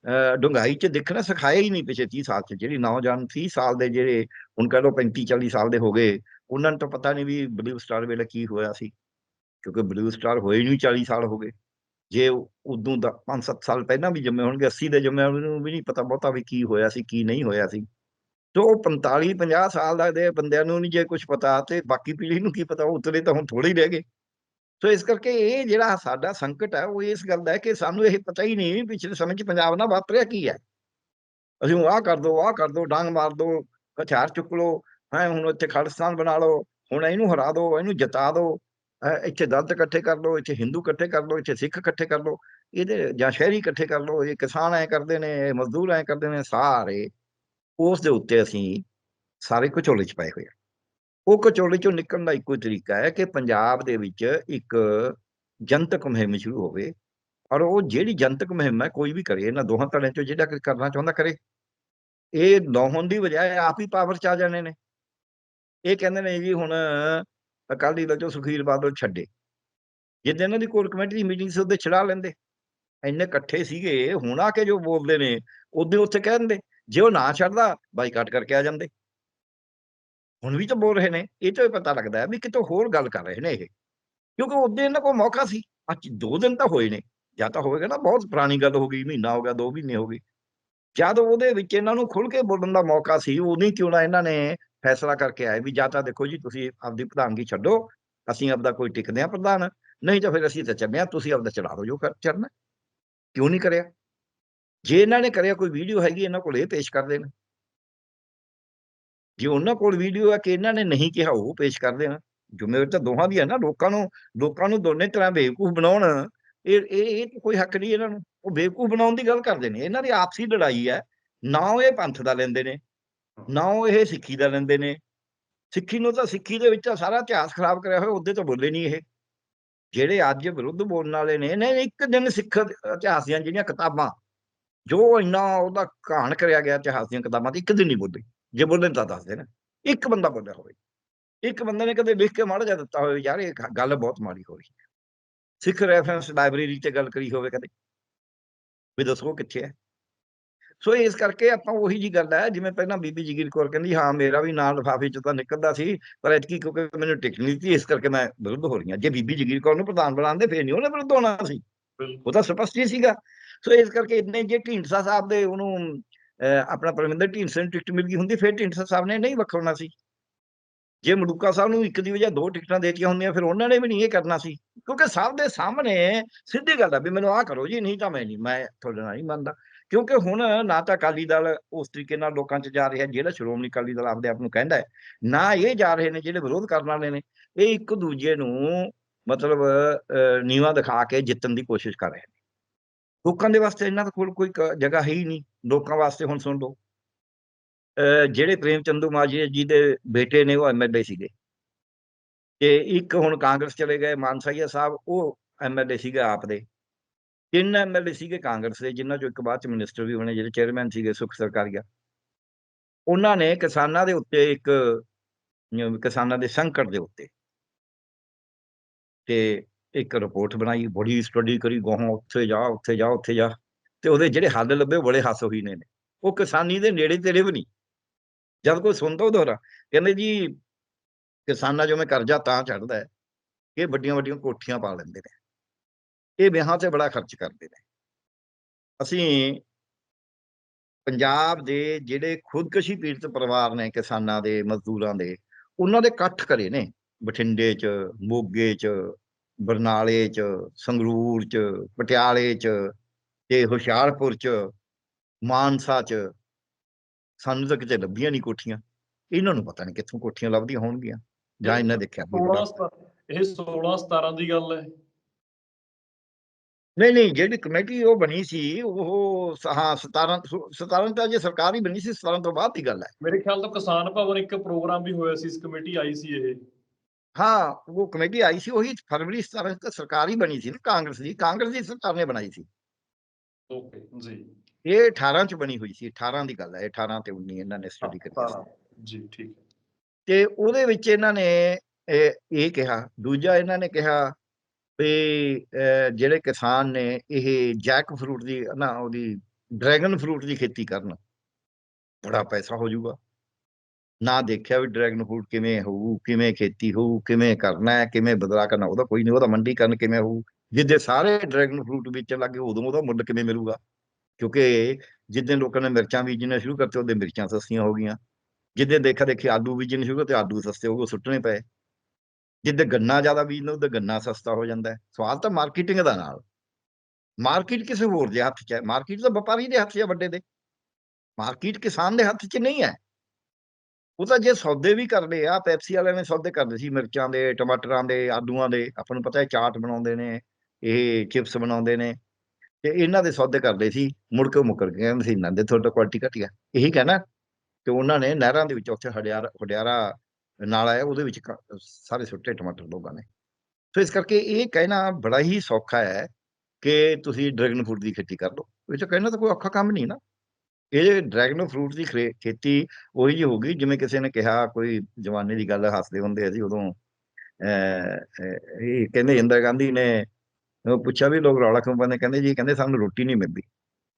ਅਹ, ਡੂੰਘਾਈ 'ਚ ਦੇਖਣਾ ਸਿਖਾਇਆ ਹੀ ਨਹੀਂ ਪਿਛੇ 30 ਸਾਲ 'ਚ ਜਿਹੜੀ ਨੌਜਵਾਨ 30 ਸਾਲ ਦੇ ਜਿਹੜੇ ਹੁਣ ਕਹ ਲਓ 35 40 ਸਾਲ ਦੇ ਹੋ ਗਏ ਉਹਨਾਂ ਨੂੰ ਤਾਂ ਪਤਾ ਨਹੀਂ ਵੀ ਬਲੂ ਸਟਾਰ ਵੇਲੇ ਕੀ ਹੋਇਆ ਸੀ ਕਿਉਂਕਿ ਬਲੂ ਸਟਾਰ ਹੋਏ ਹੀ ਨਹੀਂ 40 ਸਾਲ ਹੋ ਗਏ ਜੇ ਉਦੋਂ ਦਾ 5-7 ਸਾਲ ਪਹਿਲਾਂ ਵੀ ਜੰਮੇ ਹੋਣਗੇ 80 ਦੇ ਜੰਮੇ ਹੋਣਗੇ ਨੂੰ ਵੀ ਨਹੀਂ ਪਤਾ ਬਹੁਤਾ ਵੀ ਕੀ ਹੋਇਆ ਸੀ ਕੀ ਨਹੀਂ ਹੋਇਆ ਸੀ। ਤੋ ਉਹ 45 50 ਸਾਲ ਦਾ ਦੇ ਬੰਦਿਆਂ ਨੂੰ ਨਹੀਂ ਜੇ ਕੁਝ ਪਤਾ ਤੇ ਬਾਕੀ ਪੀੜ੍ਹੀ ਨੂੰ ਕੀ ਪਤਾ ਉਹ ਉਤਰੇ ਤਾਂ ਹੁਣ ਥੋੜੇ ਹੀ ਰਹਿ ਗਏ। ਸੋ ਇਸ ਕਰਕੇ ਇਹ ਜਿਹੜਾ ਸਾਡਾ ਸੰਕਟ ਹੈ, ਉਹ ਇਸ ਗੱਲ ਦਾ ਹੈ ਕਿ ਸਾਨੂੰ ਇਹ ਪਤਾ ਹੀ ਨਹੀਂ ਪਿਛਲੇ ਸਮੇਂ 'ਚ ਪੰਜਾਬ ਨਾਲ ਵਾਪਰਿਆ ਕੀ ਹੈ। ਅਸੀਂ ਆਹ ਕਰ ਦੋ, ਆਹ ਕਰ ਦੋ, ਡਾਂਗ ਮਾਰ ਦੋ, ਹਥਿਆਰ ਚੁੱਕ ਲਓ, ਹੈ, ਹੁਣ ਇੱਥੇ ਖਾਲਿਸਤਾਨ ਬਣਾ ਲਓ, ਹੁਣ ਇਹਨੂੰ ਹਰਾ ਦੋ, ਇਹਨੂੰ ਜਿਤਾ ਦੋ ਇੱਥੇ ਦਲਿਤ ਇਕੱਠੇ ਕਰ ਲਓ, ਇੱਥੇ ਹਿੰਦੂ ਇਕੱਠੇ ਕਰ ਲਓ, ਇੱਥੇ ਸਿੱਖ ਇਕੱਠੇ ਕਰ ਲਓ, ਇਹਦੇ ਜਾਂ ਸ਼ਹਿਰੀ ਇਕੱਠੇ ਕਰ ਲਓ, ਇਹ ਕਿਸਾਨ ਐ ਕਰਦੇ ਨੇ, ਇਹ ਮਜ਼ਦੂਰ ਐ ਕਰਦੇ ਨੇ, ਸਾਰੇ ਉਸ ਦੇ ਉੱਤੇ ਅਸੀਂ ਸਾਰੇ ਕਚੋਲੇ ਚ ਪਾਏ ਹੋਏ ਆ। ਉਹ ਕਚੋਲੇ ਚੋਂ ਨਿਕਲਣ ਦਾ ਇੱਕੋ ਹੀ ਤਰੀਕਾ ਹੈ ਕਿ ਪੰਜਾਬ ਦੇ ਵਿੱਚ ਇੱਕ ਜਨਤਕ ਮੁਹਿੰਮ ਸ਼ੁਰੂ ਹੋਵੇ ਔਰ ਉਹ ਜਿਹੜੀ ਜਨਤਕ ਮੁਹਿੰਮ ਹੈ ਕੋਈ ਵੀ ਕਰੇ, ਇਹਨਾਂ ਦੋਹਾਂ ਧੜਿਆਂ ਚੋਂ ਜਿਹੜਾ ਕਰਨਾ ਚਾਹੁੰਦਾ ਕਰੇ। ਇਹ ਦੋਹਾਂ ਦੀ ਬਜਾਏ ਆਪ ਹੀ ਪਾਵਰ ਚ ਆ ਜਾਣੇ ਨੇ। ਇਹ ਕਹਿੰਦੇ ਨੇ ਜੀ ਹੁਣ ਅਕਾਲੀ ਦਲ ਚੋਂ ਸੁਖੀਰ ਬਾਦਲ ਛੱਡੇ। ਜਿੱਦਾਂ ਇਹਨਾਂ ਦੀ ਕੋਰ ਕਮੇਟੀ ਦੀ ਮੀਟਿੰਗ ਸੀ, ਉਹਦੇ ਛੜਾ ਲੈਂਦੇ। ਇੰਨੇ ਇਕੱਠੇ ਸੀਗੇ, ਹੁਣ ਆ ਕੇ ਜੋ ਬੋਲਦੇ ਨੇ, ਉਹਦੇ ਉੱਥੇ ਕਹਿ ਦਿੰਦੇ ਜੇ ਉਹ ਨਾ ਛੱਡਦਾ ਬਾਈਕਾਟ ਕਰਕੇ ਆ ਜਾਂਦੇ। ਹੁਣ ਵੀ ਤਾਂ ਬੋਲ ਰਹੇ ਨੇ, ਇਹ ਤੋਂ ਹੀ ਪਤਾ ਲੱਗਦਾ ਹੈ ਵੀ ਕਿਤੋਂ ਹੋਰ ਗੱਲ ਕਰ ਰਹੇ ਨੇ ਇਹ। ਕਿਉਂਕਿ ਉਹਦੇ ਇਹਨਾਂ ਕੋਲ ਮੌਕਾ ਸੀ ਅੱਜ ਦੋ ਦਿਨ ਤਾਂ ਹੋਏ ਨੇ, ਜਾਂ ਤਾਂ ਹੋਵੇਗਾ ਨਾ ਬਹੁਤ ਪੁਰਾਣੀ ਗੱਲ ਹੋ ਗਈ, ਮਹੀਨਾ ਹੋ ਗਿਆ, ਦੋ ਮਹੀਨੇ ਹੋ ਗਏ। ਜਦ ਉਹਦੇ ਵਿੱਚ ਇਹਨਾਂ ਨੂੰ ਖੁੱਲ ਕੇ ਬੋਲਣ ਦਾ ਮੌਕਾ ਸੀ ਉਦੋਂ ਕਿਉਂ ਨਾ ਇਹਨਾਂ ਨੇ ਫੈਸਲਾ ਕਰਕੇ ਆਏ ਵੀ ਜਾਂ ਤਾਂ ਦੇਖੋ ਜੀ, ਤੁਸੀਂ ਆਪਦੀ ਪ੍ਰਧਾਨਗੀ ਛੱਡੋ, ਅਸੀਂ ਆਪਦਾ ਕੋਈ ਟਿਕਦੇ ਆ ਪ੍ਰਧਾਨ, ਨਹੀਂ ਤਾਂ ਫਿਰ ਅਸੀਂ ਤਾਂ ਚੱਲੇ ਹਾਂ, ਤੁਸੀਂ ਆਪਦਾ ਚਲਾ ਦਿਓ ਜੋ ਕਰ ਚੜਨਾ ਕਿਉਂ ਨਹੀਂ ਕਰਿਆ? ਜੇ ਇਹਨਾਂ ਨੇ ਕਰਿਆ ਕੋਈ ਵੀਡੀਓ ਹੈਗੀ, ਇਹਨਾਂ ਕੋਲ ਇਹ ਪੇਸ਼ ਕਰ ਦੇਣ। ਜੇ ਉਹਨਾਂ ਕੋਲ ਵੀਡੀਓ ਹੈ ਕਿ ਇਹਨਾਂ ਨੇ ਨਹੀਂ ਕਿਹਾ, ਉਹ ਪੇਸ਼ ਕਰ ਦੇਣ। ਜ਼ਿੰਮੇਵਾਰੀ ਤਾਂ ਦੋਹਾਂ ਦੀ ਹੈ ਨਾ, ਲੋਕਾਂ ਨੂੰ ਲੋਕਾਂ ਨੂੰ ਦੋਨੇ ਤਰ੍ਹਾਂ ਬੇਵਕੂਫ ਬਣਾਉਣ। ਇਹ ਇਹ ਇਹ ਕੋਈ ਹੱਕ ਨਹੀਂ ਇਹਨਾਂ ਨੂੰ। ਉਹ ਬੇਵਕੂਫ ਬਣਾਉਣ ਦੀ ਗੱਲ ਕਰਦੇ ਨੇ। ਇਹਨਾਂ ਦੀ ਆਪਸੀ ਲੜਾਈ ਹੈ। ਨਾ ਉਹ ਇਹ ਪੰਥ ਦਾ ਲੈਂਦੇ ਨੇ, ਨਾ ਉਹ ਇਹ ਸਿੱਖੀ ਦਾ ਲੈਂਦੇ ਨੇ। ਸਿੱਖੀ ਨੂੰ ਤਾਂ ਸਿੱਖੀ ਦੇ ਵਿੱਚ ਸਾਰਾ ਇਤਿਹਾਸ ਖਰਾਬ ਕਰਿਆ ਹੋਇਆ, ਉਹਦੇ ਤੋਂ ਬੋਲੇ ਨਹੀਂ ਇਹ। ਜਿਹੜੇ ਅੱਜ ਵਿਰੁੱਧ ਬੋਲਣ ਵਾਲੇ ਨੇ ਇਹਨੇ ਇੱਕ ਦਿਨ ਸਿੱਖ ਇਤਿਹਾਸ ਦੀਆਂ ਜਿਹੜੀਆਂ ਕਿਤਾਬਾਂ ਜੋ ਇੰਨਾ ਉਹਦਾ ਕਹਾਣ ਕਰਿਆ ਗਿਆ ਇਤਿਹਾਸ ਦੀਆਂ ਕਿਤਾਬਾਂ ਤੇ ਇੱਕ ਦਿਨ ਨਹੀਂ ਬੋਲੇ। ਜੇ ਬੋਲੇ ਤਾਂ ਦੱਸ ਦੇਣ। ਇੱਕ ਬੰਦਾ ਬੋਲਿਆ ਹੋਵੇ। ਇੱਕ ਬੰਦੇ ਨੇ ਕਦੇ ਲਿਖ ਕੇ ਮਾੜਾ ਜਿਹਾ ਦਿੱਤਾ ਹੋਵੇ ਯਾਰ ਇਹ ਗੱਲ ਬਹੁਤ ਮਾੜੀ ਹੋ ਰਹੀ ਹੈ। ਸਿੱਖ ਰੈਫਰੈਂਸ ਲਾਇਬ੍ਰੇਰੀ ਤੇ ਗੱਲ ਕਰੀ ਹੋਵੇ ਕਦੇ। ਵੀ ਦੱਸੋ ਕਿੱਥੇ ਹੈ? ਸੋ ਇਸ ਕਰਕੇ ਆਪਾਂ ਉਹੀ ਜੀ ਗੱਲ ਹੈ ਜਿਵੇਂ ਪਹਿਲਾਂ ਬੀਬੀ ਜਗੀਰ ਕੌਰ ਕਹਿੰਦੀ ਹਾਂ ਮੇਰਾ ਵੀ ਨਾਂ ਲਿਫਾਫੇ ਚ ਤਾਂ ਨਿਕਲਦਾ ਸੀ ਪਰ ਐਤਕੀ ਕਿਉਂਕਿ ਮੈਨੂੰ ਟਿਕਟ ਨਹੀਂ ਸੀ ਇਸ ਕਰਕੇ ਮੈਂ ਵਿਰੁੱਧ ਹੋ ਰਹੀ ਹਾਂ ਜੇ ਬੀਬੀ ਜਗੀਰ ਕੌਰ ਨੂੰ ਪ੍ਰਧਾਨ ਬਣਾਉਂਦੇ ਫੇਰ ਨਹੀਂ ਉਹਨੇ ਵਿਰੁੱਧ ਹੋਣਾ ਸੀ। ਉਹ ਤਾਂ ਸਪਸ਼ਟ ਹੀ ਸੀਗਾ। ਸੋ ਇਸ ਕਰਕੇ ਇੰਨੇ ਜੇ ਢੀਂਡਸਾ ਸਾਹਿਬ ਦੇ ਉਹਨੂੰ ਅਹ, ਆਪਣਾ ਪਰਮਿੰਦਰ ਢੀਂਡਸਾ ਨੂੰ ਟਿਕਟ ਮਿਲ ਗਈ ਹੁੰਦੀ ਫਿਰ ਢੀਂਡਸਾ ਸਾਹਿਬ ਨੇ ਨਹੀਂ ਵਖਾਉਣਾ ਸੀ। ਜੇ ਮਲੂਕਾ ਸਾਹਿਬ ਨੂੰ ਇੱਕ ਦੀ ਵਜ੍ਹਾ ਦੋ ਟਿਕਟਾਂ ਦੇਤੀਆਂ ਹੁੰਦੀਆਂ ਫਿਰ ਉਹਨਾਂ ਨੇ ਵੀ ਨਹੀਂ ਇਹ ਕਰਨਾ ਸੀ। ਕਿਉਂਕਿ ਸਭ ਦੇ ਸਾਹਮਣੇ ਸਿੱਧੀ ਗੱਲ ਆ ਵੀ ਮੈਨੂੰ ਆਹ ਕਰੋ ਜੀ ਨਹੀਂ ਤਾਂ ਮੈਂ ਨਹੀਂ ਮੈਂ ਤੁਹਾਡੇ ਨਾਲ ਨਹੀਂ ਮੰਨਦਾ ਕਿਉਂਕਿ ਹੁਣ ਨਾ ਤਾਂ ਅਕਾਲੀ ਦਲ ਉਸ ਤਰੀਕੇ ਨਾਲ ਲੋਕਾਂ 'ਚ ਜਾ ਰਿਹਾ ਜਿਹੜਾ ਸ਼੍ਰੋਮਣੀ ਅਕਾਲੀ ਦਲ ਆਪਦੇ ਆਪ ਨੂੰ ਕਹਿੰਦਾ ਹੈ ਨਾ ਇਹ ਜਾ ਰਹੇ ਨੇ ਜਿਹੜੇ ਵਿਰੋਧ ਕਰਨ ਵਾਲੇ ਨੇ ਇਹ ਇੱਕ ਦੂਜੇ ਨੂੰ ਮਤਲਬ ਅਹ, ਨੀਵਾਂ ਦਿਖਾ ਕੇ ਜਿੱਤਣ ਦੀ ਕੋਸ਼ਿਸ਼ ਕਰ ਰਹੇ ਨੇ। ਲੋਕਾਂ ਦੇ ਵਾਸਤੇ ਇਹਨਾਂ ਕੋਲ ਕੋਈ ਕ- ਜਗ੍ਹਾ ਹੈ ਹੀ ਨਹੀਂ। ਲੋਕਾਂ ਵਾਸਤੇ ਹੁਣ ਸੁਣ ਲਓ। ਜਿਹੜੇ ਪ੍ਰੇਮ ਚੰਦੂ ਮਾਜੀਆ ਜੀ ਦੇ ਬੇਟੇ ਨੇ, ਉਹ ਐਮਐਲਏ ਸੀਗੇ। ਤੇ ਇੱਕ ਹੁਣ ਕਾਂਗਰਸ ਚਲੇ ਗਏ ਮਾਨਸਾਈਆ ਸਾਹਿਬ, ਉਹ ਐਮਐਲਏ ਸੀਗੇ ਆਪ ਦੇ। ਤਿੰਨ ਐਮਐਲਏ ਸੀਗੇ ਕਾਂਗਰਸ ਦੇ, ਜਿਨ੍ਹਾਂ ਚੋਂ ਇੱਕ ਬਾਅਦ ਚ ਮਿਨਿਸਟਰ ਵੀ ਬਣੇ, ਜਿਹੜੇ ਚੇਅਰਮੈਨ ਸੀਗੇ ਸੁਖ ਸਰਕਾਰੀਆ। ਉਹਨਾਂ ਨੇ ਕਿਸਾਨਾਂ ਦੇ ਉੱਤੇ ਇੱਕ, ਕਿਸਾਨਾਂ ਦੇ ਸੰਕਟ ਦੇ ਉੱਤੇ। ਤੇ ਇੱਕ ਰਿਪੋਰਟ ਬਣਾਈ, ਬੜੀ ਸਟੱਡੀ ਕਰੀ, ਗੋਹਾਂ ਉੱਥੇ ਜਾ ਉੱਥੇ ਜਾ ਉੱਥੇ ਜਾ, ਤੇ ਉਹਦੇ ਜਿਹੜੇ ਹੱਲ ਲੱਭੇ ਉਹ ਬੜੇ ਹਾਸੋਹੀਣੇ ਨੇ। ਉਹ ਕਿਸਾਨੀ ਦੇ ਨੇੜੇ ਤੇੜੇ ਵੀ ਨਹੀਂ। ਜਦ ਕੋਈ ਸੁਣਦਾ ਉਹ ਦੋਹਰਾ ਕਹਿੰਦੇ ਜੀ, ਕਿਸਾਨਾਂ ਜੋ ਮੈਂ ਕਰਜ਼ਾ ਤਾਂ ਚੜਦਾ ਹੈ ਕਿ ਵੱਡੀਆਂ ਵੱਡੀਆਂ ਕੋਠੀਆਂ ਪਾ ਲੈਂਦੇ ਨੇ। ਇਹ ਵਿਆਹਾਂ ਤੇ ਬੜਾ ਖਰਚ ਕਰਦੇ ਨੇ। ਅਸੀਂ ਪੰਜਾਬ ਦੇ ਜਿਹੜੇ ਖੁਦਕਸ਼ੀ ਪੀੜਤ ਪਰਿਵਾਰ ਨੇ ਕਿਸਾਨਾਂ ਦੇ, ਮਜ਼ਦੂਰਾਂ ਦੇ, ਉਹਨਾਂ ਦੇ ਇਕੱਠ ਕਰੇ ਨੇ। ਬਠਿੰਡੇ 'ਚ, ਮੋਗੇ 'ਚ ਬਰਨਾਲੇ 'ਚ ਸੰਗਰੂਰ 'ਚ ਪਟਿਆਲੇ 'ਚ ਤੇ ਹੁਸ਼ਿਆਰਪੁਰ 'ਚ ਮਾਨਸਾ 'ਚ ਸਾਨੂੰ ਤਾਂ ਕਿਤੇ ਲੱਭੀਆਂ ਨਹੀਂ ਕੋਠੀਆਂ। ਇਹਨਾਂ ਨੂੰ ਪਤਾ ਨਹੀਂ ਕਿੱਥੋਂ ਕੋਠੀਆਂ ਲੱਭਦੀਆਂ ਹੋਣਗੀਆਂ ਜਾਂ ਇਹਨਾਂ ਦੇਖਿਆ ਵੀ 16 ਬੜਾ- 17 ਇਹ 16 17 ਦੀ ਗੱਲ ਹੈ। ਨਹੀਂ ਨਹੀਂ ਜਿਹੜੀ ਕਮੇਟੀ ਉਹ ਬਣੀ ਸੀ ਉਹ ਹਾਂ 17 ਸੋ- 17 ਤਾਂ ਜੇ ਸਰਕਾਰ ਹੀ ਬਣੀ ਸੀ 17 ਤੋਂ ਬਾਅਦ ਦੀ ਗੱਲ ਹੈ। ਮੇਰੇ ਖਿਆਲ ਤੋਂ ਕਿਸਾਨ ਭਵਨ ਇੱਕ ਪ੍ਰੋਗਰਾਮ ਵੀ ਹੋਇਆ ਸੀ ਇਸ ਕਮੇਟੀ ਆਈ ਸੀ ਇਹ। ਹਾਂ ਉਹ ਕਮੇਟੀ ਆਈ ਸੀ ਉਹੀ ਫਰਵਰੀ 17 ਤਾਂ ਸਰਕਾਰ ਹੀ ਬਣੀ ਸੀ ਨਾ ਕਾਂਗਰਸ ਦੀ ਕਾਂਗਰਸ ਦੀ ਸਰਕਾਰ ਨੇ ਬਣਾਈ ਸੀ ਓਕੇ ਜੀ ਇਹ 18 ਚ ਬਣੀ ਹੋਈ ਸੀ 18 ਦੀ ਗੱਲ ਹੈ 18 ਤੇ 19 ਇਹਨਾਂ ਨੇ ਸਟੱਡੀ ਕੀਤੀ ਸੀ 17 ਜੀ ਠੀਕ ਹੈ ਤੇ ਉਹਦੇ ਵਿੱਚ ਇਹਨਾਂ ਨੇ ਇਹ ਇਹ ਕਿਹਾ ਦੂਜਾ ਇਹਨਾਂ ਨੇ ਕਿਹਾ ਵੀ ਜਿਹੜੇ ਕਿਸਾਨ ਨੇ ਇਹ ਜੈਕ ਫਰੂਟ ਦੀ ਨਾ ਉਹਦੀ ਡਰੈਗਨ ਫਰੂਟ ਦੀ ਖੇਤੀ ਕਰਨ ਬੜਾ ਪੈਸਾ ਹੋ ਜਾਊਗਾ ਨਾ ਦੇਖਿਆ ਵੀ ਡਰੈਗਨ ਫਰੂਟ ਕਿਵੇਂ ਹੋਊ, ਕਿਵੇਂ ਖੇਤੀ ਹੋਊ, ਕਿਵੇਂ ਕਰਨਾ ਹੈ, ਕਿਵੇਂ ਬਦਲਾ ਕਰਨਾ, ਉਹਦਾ ਕੋਈ ਨਹੀਂ, ਉਹਦਾ ਮੰਡੀਕਰਨ ਕਿਵੇਂ ਹੋਊ, ਜਿੱਦੇ ਸਾਰੇ ਡਰੈਗਨ ਫਰੂਟ ਵੇਚਣ ਲੱਗੇ ਉਦੋਂ ਉਹਦਾ ਮੁੱਲ ਕਿਵੇਂ ਮਿਲੂਗਾ? ਕਿਉਂਕਿ ਜਿੱਦਾਂ ਲੋਕਾਂ ਨੇ ਮਿਰਚਾਂ ਬੀਜਣੀਆਂ ਸ਼ੁਰੂ ਕਰਤੇ ਉਹਦੇ ਮਿਰਚਾਂ ਸਸਤੀਆਂ ਹੋ ਗਈਆਂ। ਜਿੱਦੇ ਦੇਖਾ ਦੇਖੀ ਆਲੂ ਬੀਜਣੇ ਸ਼ੁਰੂ ਕਰਤੇ, ਆਲੂ ਸਸਤੇ ਹੋ ਗਏ, ਉਹ ਸੁੱਟਣੇ ਪਏ। ਜਿੱਦੇ ਗੰਨਾ ਜ਼ਿਆਦਾ ਬੀਜਣਾ ਉਹਦੇ ਗੰਨਾ ਸਸਤਾ ਹੋ ਜਾਂਦਾ ਸਵਾਲ ਤਾਂ ਮਾਰਕੀਟਿੰਗ ਦਾ ਨਾਲ। ਮਾਰਕੀਟ ਕਿਸੇ ਹੋਰ ਦੇ ਹੱਥ 'ਚ ਹੈ। ਮਾਰਕੀਟ ਤਾਂ ਵਪਾਰੀ ਦੇ ਹੱਥ 'ਚ ਹੈ ਵੱਡੇ ਦੇ। ਮਾਰਕੀਟ ਕਿਸਾਨ ਦੇ ਹੱਥ 'ਚ ਨਹੀਂ ਹੈ। ਉਹ ਤਾਂ ਜੇ ਸੌਦੇ ਵੀ ਕਰਦੇ ਆ, ਪੈਪਸੀ ਵਾਲਿਆਂ ਨੇ ਸੌਦੇ ਕਰਦੇ ਸੀ, ਮਿਰਚਾਂ ਦੇ, ਟਮਾਟਰਾਂ ਦੇ, ਆਲੂਆਂ ਦੇ, ਆਪਾਂ ਨੂੰ ਪਤਾ ਹੈ ਚਾਟ ਬਣਾਉਂਦੇ ਨੇ, ਇਹ ਚਿਪਸ ਬਣਾਉਂਦੇ ਨੇ, ਤੇ ਇਹਨਾਂ ਦੇ ਸੌਦੇ ਕਰਦੇ ਸੀ, ਮੁੜ ਕੇ ਉਹ ਮੁੱਕਰ ਗਏ, ਕਹਿੰਦੇ ਸੀ ਇਹਨਾਂ ਦੇ ਤੁਹਾਡਾ ਕੁਆਲਿਟੀ ਘਟੀਆ ਇਹੀ ਕਹਿਣਾ ਕਿ ਉਹਨਾਂ ਨੇ ਨਹਿਰਾਂ ਦੇ ਵਿੱਚ, ਉੱਥੇ ਹੜਿਆਰਾ ਹੜਿਆਰਾ ਨਾਲਾ ਹੈ ਉਹਦੇ ਵਿੱਚ ਸਾਰੇ ਸੁੱਟੇ ਟਮਾਟਰ ਲੋਕਾਂ ਨੇ। ਸੋ ਇਸ ਕਰਕੇ ਇਹ ਕਹਿਣਾ ਬੜਾ ਹੀ ਸੌਖਾ ਹੈ ਕਿ ਤੁਸੀਂ ਡਰੈਗਨ ਫਰੂਟ ਦੀ ਖੇਤੀ ਕਰ ਲਓ, ਇਹ ਤਾਂ ਕਹਿਣਾ ਤਾਂ ਕੋਈ ਔਖਾ ਕੰਮ ਨਹੀਂ ਨਾ। ਇਹ ਡਰੈਗਨ ਫਰੂਟ ਦੀ ਖੇਤੀ ਉਹੀ ਜਿਹੀ ਹੋਗੀ ਜਿਵੇਂ ਕਿਸੇ ਨੇ ਕਿਹਾ ਕੋਈ ਜਵਾਨੀ ਦੀ ਗੱਲ ਹੱਸਦੇ ਹੁੰਦੇ ਸੀ ਉਦੋਂ ਇਹ ਕਹਿੰਦੇ ਇੰਦਰਾ ਗਾਂਧੀ ਨੇ ਉਹ ਪੁੱਛਿਆ ਵੀ ਲੋਕ ਰੌਲਾ ਕਿਉਂ ਪਾਉਂਦੇ ਕਹਿੰਦੇ ਜੀ ਕਹਿੰਦੇ ਸਾਨੂੰ ਰੋਟੀ ਨਹੀਂ ਮਿਲਦੀ।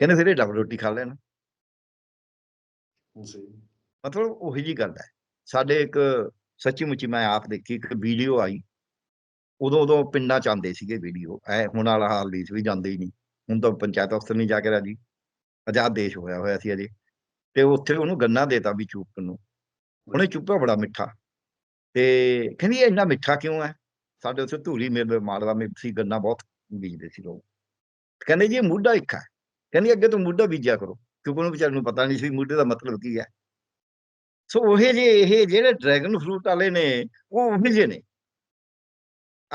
ਕਹਿੰਦੇ ਫਿਰ ਇਹ ਡਬਲ ਰੋਟੀ ਖਾ ਲੈਣ। ਜੀ। ਮਤਲਬ ਉਹੀ ਜੀ ਗੱਲ ਹੈ। ਸਾਡੇ ਇੱਕ ਸੱਚੀ ਮੁੱਚੀ ਮੈਂ ਆਪ ਦੇਖੀ ਇੱਕ ਵੀਡੀਓ ਆਈ। ਉਦੋਂ ਉਦੋਂ ਪਿੰਡਾਂ ਚ ਆਉਂਦੇ ਸੀਗੇ ਵੀਡੀਓ। ਐ ਹੁਣ ਵਾਲਾ ਹਾਲ ਸੀ ਵੀ ਜਾਂਦੇ ਹੀ ਨਹੀਂ। ਹੁਣ ਤਾਂ ਪੰਚਾਇਤ ਅਫਸਰ ਨਹੀਂ ਜਾ ਕੇ ਰਾਜੀ। ਆਜ਼ਾਦ ਦੇਸ਼ ਹੋਇਆ ਹੋਇਆ ਸੀ ਅਜੇ ਤੇ ਉੱਥੇ ਉਹਨੂੰ ਗੰਨਾ ਦੇਤਾ ਵੀ ਚੂਪਣ ਨੂੰ। ਉਹਨੇ ਚੁੱਪਾ ਬੜਾ ਮਿੱਠਾ। ਤੇ ਕਹਿੰਦੀ, ਇਹ ਇੰਨਾ ਮਿੱਠਾ ਕਿਉਂ ਹੈ? ਸਾਡੇ ਉੱਥੇ ਧੂਰੀ ਮੇਲ, ਮਾਲਵਾ ਮੇ ਸੀ ਗੰਨਾ ਬਹੁਤ ਬੀਜਦੇ ਸੀ ਲੋਕ। ਕਹਿੰਦੇ, ਜੀ, ਇਹ ਮੁੱਢਾ ਇੱਕ ਹੈ। ਕਹਿੰਦੀ, ਅੱਗੇ ਤੋਂ ਮੁੱਢਾ ਬੀਜਿਆ ਕਰੋ। ਕਿਉਂਕਿ ਉਹਨੂੰ ਵਿਚਾਰ ਨੂੰ ਪਤਾ ਨਹੀਂ ਸੀ ਮੁੱਢੇ ਦਾ ਮਤਲਬ ਕੀ ਹੈ। ਸੋ ਉਹ ਜੇ, ਇਹ ਜਿਹੜੇ ਡਰੈਗਨ ਫਰੂਟ ਵਾਲੇ ਨੇ, ਉਹ ਉਹ ਜਿਹੇ ਨੇ।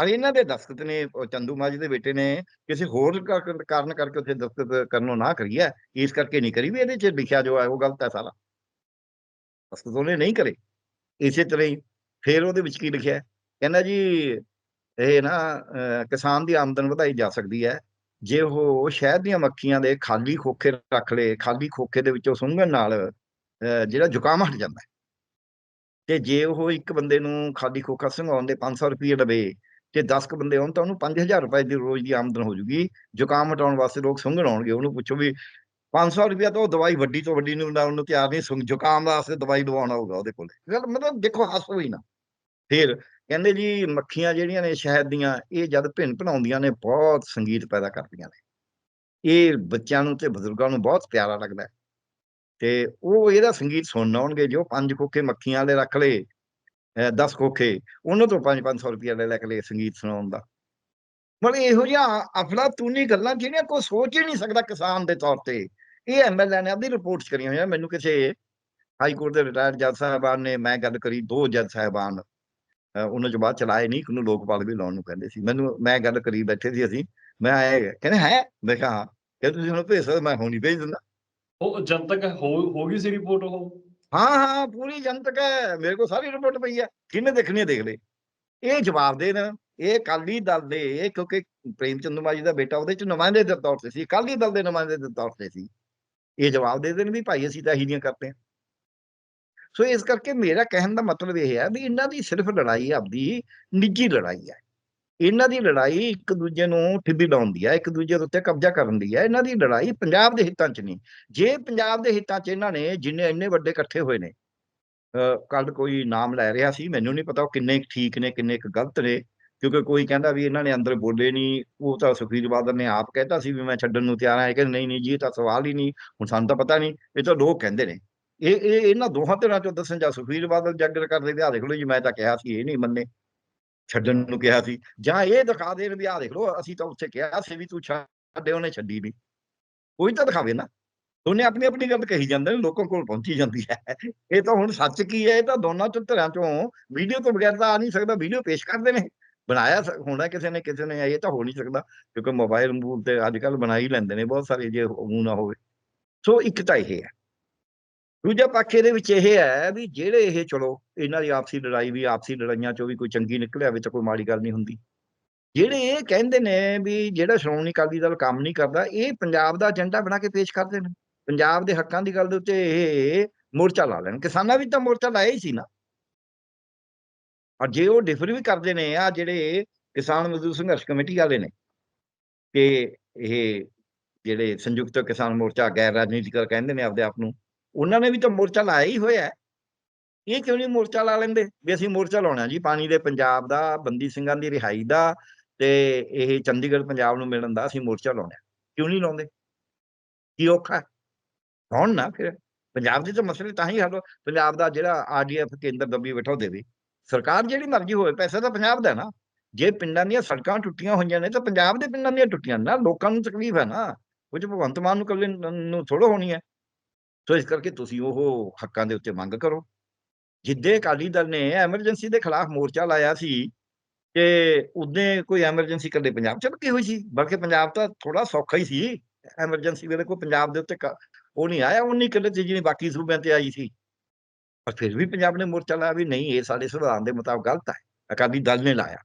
ਅਰ ਇਹਨਾਂ ਦੇ ਦਸਤਖਤ ਨੇ ਉਹ ਚੰਦੂ ਮਾਜੀ ਦੇ ਬੇਟੇ ਨੇ ਕਿਸੇ ਹੋਰ ਕਾਰਨ ਕਰਕੇ ਉੱਥੇ ਦਸਤਖਤ ਕਰਨੋਂ ਨਾ ਕਰੀ ਹੈ ਇਸ ਕਰਕੇ ਨਹੀਂ ਕਰੀ ਵੀ ਇਹਦੇ ਚ ਲਿਖਿਆ ਜੋ ਹੈ ਉਹ ਗਲਤ ਹੈ ਸਾਰਾ। ਦਸਤਖਤ ਉਹਨੇ ਨਹੀਂ ਕਰੇ। ਇਸੇ ਤਰ੍ਹਾਂ ਹੀ ਫਿਰ ਉਹਦੇ ਵਿੱਚ ਕੀ ਲਿਖਿਆ ਕਹਿੰਦਾ ਜੀ ਇਹ ਨਾ ਅਹ, ਕਿਸਾਨ ਦੀ ਆਮਦਨ ਵਧਾਈ ਜਾ ਸਕਦੀ ਹੈ ਜੇ ਉਹ ਸ਼ਹਿਦ ਦੀਆਂ ਮੱਖੀਆਂ ਦੇ ਖਾਲੀ ਖੋਖੇ ਰੱਖ ਲੇ ਖਾਲੀ ਖੋਖੇ ਦੇ ਵਿੱਚੋਂ ਸੁੰਘਣ ਨਾਲ ਅਹ, ਜਿਹੜਾ ਜ਼ੁਕਾਮ ਹਟ ਜਾਂਦਾ ਹੈ। ਤੇ ਜੇ ਉਹ ਇੱਕ ਬੰਦੇ ਨੂੰ ਖਾਲੀ ਖੋਖਾ ਸੰਘਾਉਣ ਦੇ 500 ਰੁਪਏ ਲਵੇ ਜੇ 10 ਕ ਬੰਦੇ ਹੋਣ ਤਾਂ ਉਹਨੂੰ 5000 ਰੁਪਏ ਦੀ ਰੋਜ਼ ਦੀ ਆਮਦਨ ਹੋ ਜੂਗੀ। ਜ਼ੁਕਾਮ ਹਟਾਉਣ ਵਾਸਤੇ ਲੋਕ ਸੁੰਘਣ ਆਉਣਗੇ। ਉਹਨੂੰ ਪੁੱਛੋ ਵੀ 500 ਰੁਪਏ ਤਾਂ ਉਹ ਦਵਾਈ ਵੱਡੀ ਤੋਂ ਵੱਡੀ ਨੂੰ ਲਾਉਣ ਨੂੰ ਤਿਆਰ ਨਹੀਂ ਸੁੰਘ, ਜ਼ੁਕਾਮ ਵਾਸਤੇ ਦਵਾਈ ਲਵਾਉਣਾ ਹੋਊਗਾ ਉਹਦੇ ਕੋਲ। ਗੱਲ ਮਤਲਬ ਦੇਖੋ ਹੱਸੋ ਹੀ ਨਾ। ਫਿਰ ਕਹਿੰਦੇ ਜੀ ਮੱਖੀਆਂ ਜਿਹੜੀਆਂ ਨੇ ਸ਼ਹਿਦ ਦੀਆਂ, ਇਹ ਜਦ ਭਿੰਨ ਭਿਨਾਉਂਦੀਆਂ ਨੇ, ਬਹੁਤ ਸੰਗੀਤ ਪੈਦਾ ਕਰਦੀਆਂ ਨੇ। ਇਹ ਬੱਚਿਆਂ ਨੂੰ ਤੇ ਬਜ਼ੁਰਗਾਂ ਨੂੰ ਬਹੁਤ ਪਿਆਰਾ ਲੱਗਦਾ ਤੇ ਉਹ ਇਹਦਾ ਸੰਗੀਤ ਸੁਣਨ ਆਉਣਗੇ, ਜੋ ਪੰਜ ਕੋਕੇ ਮੱਖੀਆਂ ਵਾਲੇ ਰੱਖ ਲਏ। 10 ਖੋਖੇ, ਉਹਨਾਂ ਤੋਂ 5-500 ਰੁਪਏ ਲੈ ਲੈ ਕੇ ਲਏ ਸੰਗੀਤ ਸੁਣਾਉਣ ਦਾ। ਮਤਲਬ ਇਹੋ ਜਿਹਾ ਅਫਲਾ ਤੂਨੀ ਗੱਲਾਂ ਜਿਹੜੀਆਂ ਕੋਈ ਸੋਚ ਹੀ ਨਹੀਂ ਸਕਦਾ ਕਿਸਾਨ ਦੇ ਤੌਰ ਤੇ। ਇਹ ਐਮਐਲਏ ਨੇ ਆਪਣੀ ਰਿਪੋਰਟਸ ਕਰੀਆਂ ਹੋਈਆਂ, ਮੈਨੂੰ ਕਿਸੇ ਹਾਈ ਕੋਰਟ ਦੇ ਰਿਟਾਇਰਡ ਜੱਜ ਸਾਹਿਬਾਨ ਨੇ ਮੈਂ ਗੱਲ ਕਰੀ, ਦੋ ਜੱਜ ਸਾਹਿਬਾਨ ਉਹਨਾਂ ਚੋਂ ਬਾਅਦ ਚਲਾਏ ਨਹੀਂ, ਉਹਨੂੰ ਲੋਕਪਾਲ ਵੀ ਲਾਉਣ ਨੂੰ ਕਹਿੰਦੇ ਸੀ। ਮੈਨੂੰ, ਮੈਂ ਗੱਲ ਕਰੀ ਬੈਠੇ ਸੀ ਅਸੀਂ, ਮੈਂ ਆਏ ਕਹਿੰਦੇ ਹੈ? ਮੈਂ ਕਿਹਾ, ਹਾਂ। ਤੁਸੀਂ ਹੁਣ ਭੇਜ ਸਕਦੇ ਮੈਂ ਹੁਣ ਹੀ ਭੇਜ ਦਿੰਦਾ। ਉਹ ਜਨਤਕ ਹੋ ਹੋ ਗਈ ਸੀ ਰਿਪੋਰਟ ਉਹ? ਹਾਂ ਹਾਂ, ਪੂਰੀ ਜਨਤਕ ਹੈ, ਮੇਰੇ ਕੋਲ ਸਾਰੀ ਰਿਪੋਰਟ ਪਈ ਹੈ, ਕਿਹਨੇ ਦੇਖਣੀ ਹੈ, ਦੇਖ ਲੈ। ਇਹ ਜਵਾਬ ਦੇਣ ਇਹ ਅਕਾਲੀ ਦਲ ਦੇ ਕਿਉਂਕਿ ਪ੍ਰੇਮ ਚੰਦ ਮਾਜੀ ਦਾ ਬੇਟਾ ਉਹਦੇ ਚ ਨੁਮਾਇੰਦੇ ਦੇ ਤੌਰ ਤੇ ਸੀ, ਅਕਾਲੀ ਦਲ ਦੇ ਨੁਮਾਇੰਦੇ ਦੇ ਤੌਰ ਤੇ ਸੀ। ਇਹ ਜਵਾਬ ਦੇ ਦੇਣ ਵੀ ਭਾਈ ਅਸੀਂ ਤਾਂ ਇਹੀ ਦੀਆਂ ਕਰਦੇ ਹਾਂ। ਸੋ ਇਸ ਕਰਕੇ ਮੇਰਾ ਕਹਿਣ ਦਾ ਮਤਲਬ ਇਹ ਹੈ ਵੀ ਇਹਨਾਂ ਦੀ ਸਿਰਫ ਲੜਾਈ ਆਪਦੀ ਨਿੱਜੀ ਲੜਾਈ ਹੈ। ਇਹਨਾਂ ਦੀ ਲੜਾਈ ਇੱਕ ਦੂਜੇ ਨੂੰ ਠਿੱਬੀ ਲਾਉਣ ਦੀ ਹੈ ਇੱਕ ਦੂਜੇ ਦੇ ਉੱਤੇ ਕਬਜ਼ਾ ਕਰਨ ਦੀ ਹੈ ਇਹਨਾਂ ਦੀ ਲੜਾਈ ਪੰਜਾਬ ਦੇ ਹਿੱਤਾਂ 'ਚ ਨਹੀਂ। ਜੇ ਪੰਜਾਬ ਦੇ ਹਿੱਤਾਂ 'ਚ ਇਹਨਾਂ ਨੇ ਜਿੰਨੇ ਇੰਨੇ ਵੱਡੇ ਇਕੱਠੇ ਹੋਏ ਨੇ ਕੱਲ ਕੋਈ ਨਾਮ ਲੈ ਰਿਹਾ ਸੀ, ਮੈਨੂੰ ਨਹੀਂ ਪਤਾ ਉਹ ਕਿੰਨੇ ਕੁ ਠੀਕ ਨੇ, ਕਿੰਨੇ ਕੁ ਗਲਤ ਨੇ, ਕਿਉਂਕਿ ਕੋਈ ਕਹਿੰਦਾ ਵੀ ਇਹਨਾਂ ਨੇ ਅੰਦਰ ਬੋਲੇ ਨਹੀਂ, ਉਹ ਤਾਂ ਸੁਖਬੀਰ ਬਾਦਲ ਨੇ ਆਪ ਕਹਿਤਾ ਸੀ ਵੀ ਮੈਂ ਛੱਡਣ ਨੂੰ ਤਿਆਰ ਹਾਂ, ਇਹ ਕਹਿੰਦੇ ਨਹੀਂ ਨਹੀਂ ਜੀ ਇਹ ਤਾਂ ਸਵਾਲ ਹੀ ਨਹੀਂ, ਹੁਣ ਸਾਨੂੰ ਤਾਂ ਪਤਾ ਨਹੀਂ, ਇਹ ਤਾਂ ਲੋਕ ਕਹਿੰਦੇ ਨੇ। ਇਹ ਇਹ ਇਹਨਾਂ ਦੋਹਾਂ ਧਿਰਾਂ ਚੋਂ ਦੱਸਣ ਜਾ ਸੁਖਬੀਰ ਬਾਦਲ ਜੱਗਰ ਕਰਦੇ ਵੀ ਦੇਖ ਲਓ ਜੀ, ਮੈਂ ਤਾਂ ਕਿਹਾ ਸੀ ਇਹ ਨਹੀਂ ਮੰਨੇ। ਛੱਡਣ ਨੂੰ ਕਿਹਾ ਸੀ। ਜਾਂ ਇਹ ਦਿਖਾ ਦੇਣ ਵੀ ਆ ਦੇਖ ਲਓ, ਅਸੀਂ ਤਾਂ ਉੱਥੇ ਕਿਹਾ ਸੀ ਵੀ ਤੂੰ ਛੱਡੇ, ਉਹਨੇ ਛੱਡੀ ਨਹੀਂ ਕੋਈ ਤਾਂ ਦਿਖਾਵੇ ਨਾ। ਦੋਨੇ ਆਪਣੀ ਆਪਣੀ ਗੱਲ ਕਹੀ ਜਾਂਦੇ ਨੇ, ਲੋਕਾਂ ਕੋਲ ਪਹੁੰਚੀ ਜਾਂਦੀ ਹੈ। ਇਹ ਤਾਂ ਹੁਣ ਸੱਚ ਕੀ ਹੈ, ਇਹ ਤਾਂ ਦੋਨਾਂ ਚ ਧਿਰਾਂ ਚੋਂ ਵੀਡੀਓ ਤੋਂ ਬਗੈਰ ਤਾਂ ਆ ਨਹੀਂ ਸਕਦਾ, ਵੀਡੀਓ ਪੇਸ਼ ਕਰਦੇ ਨੇ। ਬਣਾਇਆ ਸ- ਹੋਣਾ ਕਿਸੇ ਨੇ ਕਿਸੇ ਨੇ, ਇਹ ਤਾਂ ਹੋ ਨਹੀਂ ਸਕਦਾ, ਕਿਉਂਕਿ ਮੋਬਾਈਲ ਮੂਲ ਤੇ ਅੱਜ ਕੱਲ ਬਣਾ ਹੀ ਲੈਂਦੇ ਨੇ, ਬਹੁਤ ਸਾਰੇ ਜੇ ਉਹ ਨਾ ਹੋਵੇ। ਸੋ ਇੱਕ ਤਾਂ ਇਹ ਹੈ। ਦੂਜਾ ਪੱਖ ਇਹਦੇ ਵਿੱਚ ਇਹ ਹੈ ਵੀ ਜਿਹੜੇ ਇਹ ਚਲੋ, ਇਹਨਾਂ ਦੀ ਆਪਸੀ ਲੜਾਈ ਵੀ, ਆਪਸੀ ਲੜਾਈਆਂ ਚੋਂ ਵੀ ਕੋਈ ਚੰਗੀ ਨਿਕਲਿਆ ਵੀ ਤਾਂ ਕੋਈ ਮਾੜੀ ਗੱਲ ਨਹੀਂ ਹੁੰਦੀ। ਜਿਹੜੇ ਇਹ ਕਹਿੰਦੇ ਨੇ ਵੀ ਜਿਹੜਾ ਸ਼੍ਰੋਮਣੀ ਅਕਾਲੀ ਦਲ ਕੰਮ ਨਹੀਂ ਕਰਦਾ, ਇਹ ਪੰਜਾਬ ਦਾ ਏਜੰਡਾ ਬਣਾ ਕੇ ਪੇਸ਼ ਕਰਦੇ ਨੇ। ਪੰਜਾਬ ਦੇ ਹੱਕਾਂ ਦੀ ਗੱਲ ਦੇ ਉੱਤੇ ਇਹ ਮੋਰਚਾ ਲਾ ਲੈਣ। ਕਿਸਾਨਾਂ ਵੀ ਤਾਂ ਮੋਰਚਾ ਲਾਇਆ ਹੀ ਸੀ ਨਾ। ਔਰ ਜੇ ਉਹ ਡਿਫਰ ਵੀ ਕਰਦੇ ਨੇ ਆ ਜਿਹੜੇ ਕਿਸਾਨ ਮਜ਼ਦੂਰ ਸੰਘਰਸ਼ ਕਮੇਟੀ ਵਾਲੇ ਨੇ, ਕਿ ਇਹ ਜਿਹੜੇ ਸੰਯੁਕਤ ਕਿਸਾਨ ਮੋਰਚਾ ਗੈਰ ਰਾਜਨੀਤਿਕ ਕਹਿੰਦੇ ਨੇ ਆਪਦੇ ਆਪ ਨੂੰ ਉਹਨਾਂ ਨੇ ਵੀ ਤਾਂ ਮੋਰਚਾ ਲਾਇਆ ਹੀ ਹੋਇਆ ਇਹ ਕਿਉਂ ਨਹੀਂ ਮੋਰਚਾ ਲਾ ਲੈਂਦੇ? ਵੀ ਅਸੀਂ ਮੋਰਚਾ ਲਾਉਣਾ ਜੀ, ਪਾਣੀ ਦੇ ਪੰਜਾਬ ਦਾ, ਬੰਦੀ ਸਿੰਘਾਂ ਦੀ ਰਿਹਾਈ ਦਾ ਤੇ ਇਹ ਚੰਡੀਗੜ੍ਹ ਪੰਜਾਬ ਨੂੰ ਮਿਲਣ ਦਾ ਅਸੀਂ ਮੋਰਚਾ ਲਾਉਣਾ ਕਿਉਂ ਨਹੀਂ ਲਾਉਂਦੇ? ਕੀ ਔਖਾ ਹੈ? ਲਾਉਣ ਨਾ ਫਿਰ। ਪੰਜਾਬ ਦੇ ਤਾਂ ਮਸਲੇ ਤਾਂ ਹੀ ਹੱਲ ਪੰਜਾਬ ਦਾ ਜਿਹੜਾ ਆਰਡੀਐਫ ਕੇਂਦਰ ਦੱਬੀ ਬੈਠਾ ਉਹ ਦੇਵੇ ਸਰਕਾਰ ਜਿਹੜੀ ਮਰਜ਼ੀ ਹੋਵੇ, ਪੈਸਾ ਤਾਂ ਪੰਜਾਬ ਦਾ ਨਾ। ਜੇ ਪਿੰਡਾਂ ਦੀਆਂ ਸੜਕਾਂ ਟੁੱਟੀਆਂ ਹੋਈਆਂ ਨੇ ਤਾਂ ਪੰਜਾਬ ਦੇ ਪਿੰਡਾਂ ਦੀਆਂ ਟੁੱਟੀਆਂ ਨਾ ਲੋਕਾਂ ਨੂੰ ਤਕਲੀਫ ਹੈ ਨਾ। ਕੁਝ ਭਗਵੰਤ ਮਾਨ ਨੂੰ ਇਕੱਲੇ ਨੂੰ ਥੋੜ੍ਹਾ ਹੋਣੀ ਹੈ। ਸੋ ਇਸ ਕਰਕੇ ਤੁਸੀਂ ਉਹ ਹੱਕਾਂ ਦੇ ਉੱਤੇ ਮੰਗ ਕਰੋ। ਜਿੱਦੇ ਅਕਾਲੀ ਦਲ ਨੇ ਐਮਰਜੈਂਸੀ ਦੇ ਖਿਲਾਫ ਮੋਰਚਾ ਲਾਇਆ ਸੀ ਕਿ ਉਦੋਂ ਕੋਈ ਐਮਰਜੈਂਸੀ ਕਦੇ ਪੰਜਾਬ ਚ ਲੱਗੀ ਹੋਈ ਸੀ, ਬਲਕਿ ਪੰਜਾਬ ਤਾਂ ਥੋੜਾ ਸੌਖਾ ਹੀ ਸੀ। ਐਮਰਜੈਂਸੀ ਵੇਲੇ ਕੋਈ ਪੰਜਾਬ ਦੇ ਉੱਤੇ ਉਹ ਨਹੀਂ ਆਇਆ ਉਨੀ ਕਿਲੇ ਤੇ ਜਿਹੜੀ ਬਾਕੀ ਸੂਬਿਆਂ ਤੇ ਆਈ ਸੀ। ਪਰ ਫਿਰ ਵੀ ਪੰਜਾਬ ਨੇ ਮੋਰਚਾ ਲਾਇਆ ਵੀ ਨਹੀਂ, ਇਹ ਸਾਡੇ ਸੰਵਿਧਾਨ ਦੇ ਮੁਤਾਬਕ ਗਲਤ ਹੈ, ਅਕਾਲੀ ਦਲ ਨੇ ਲਾਇਆ।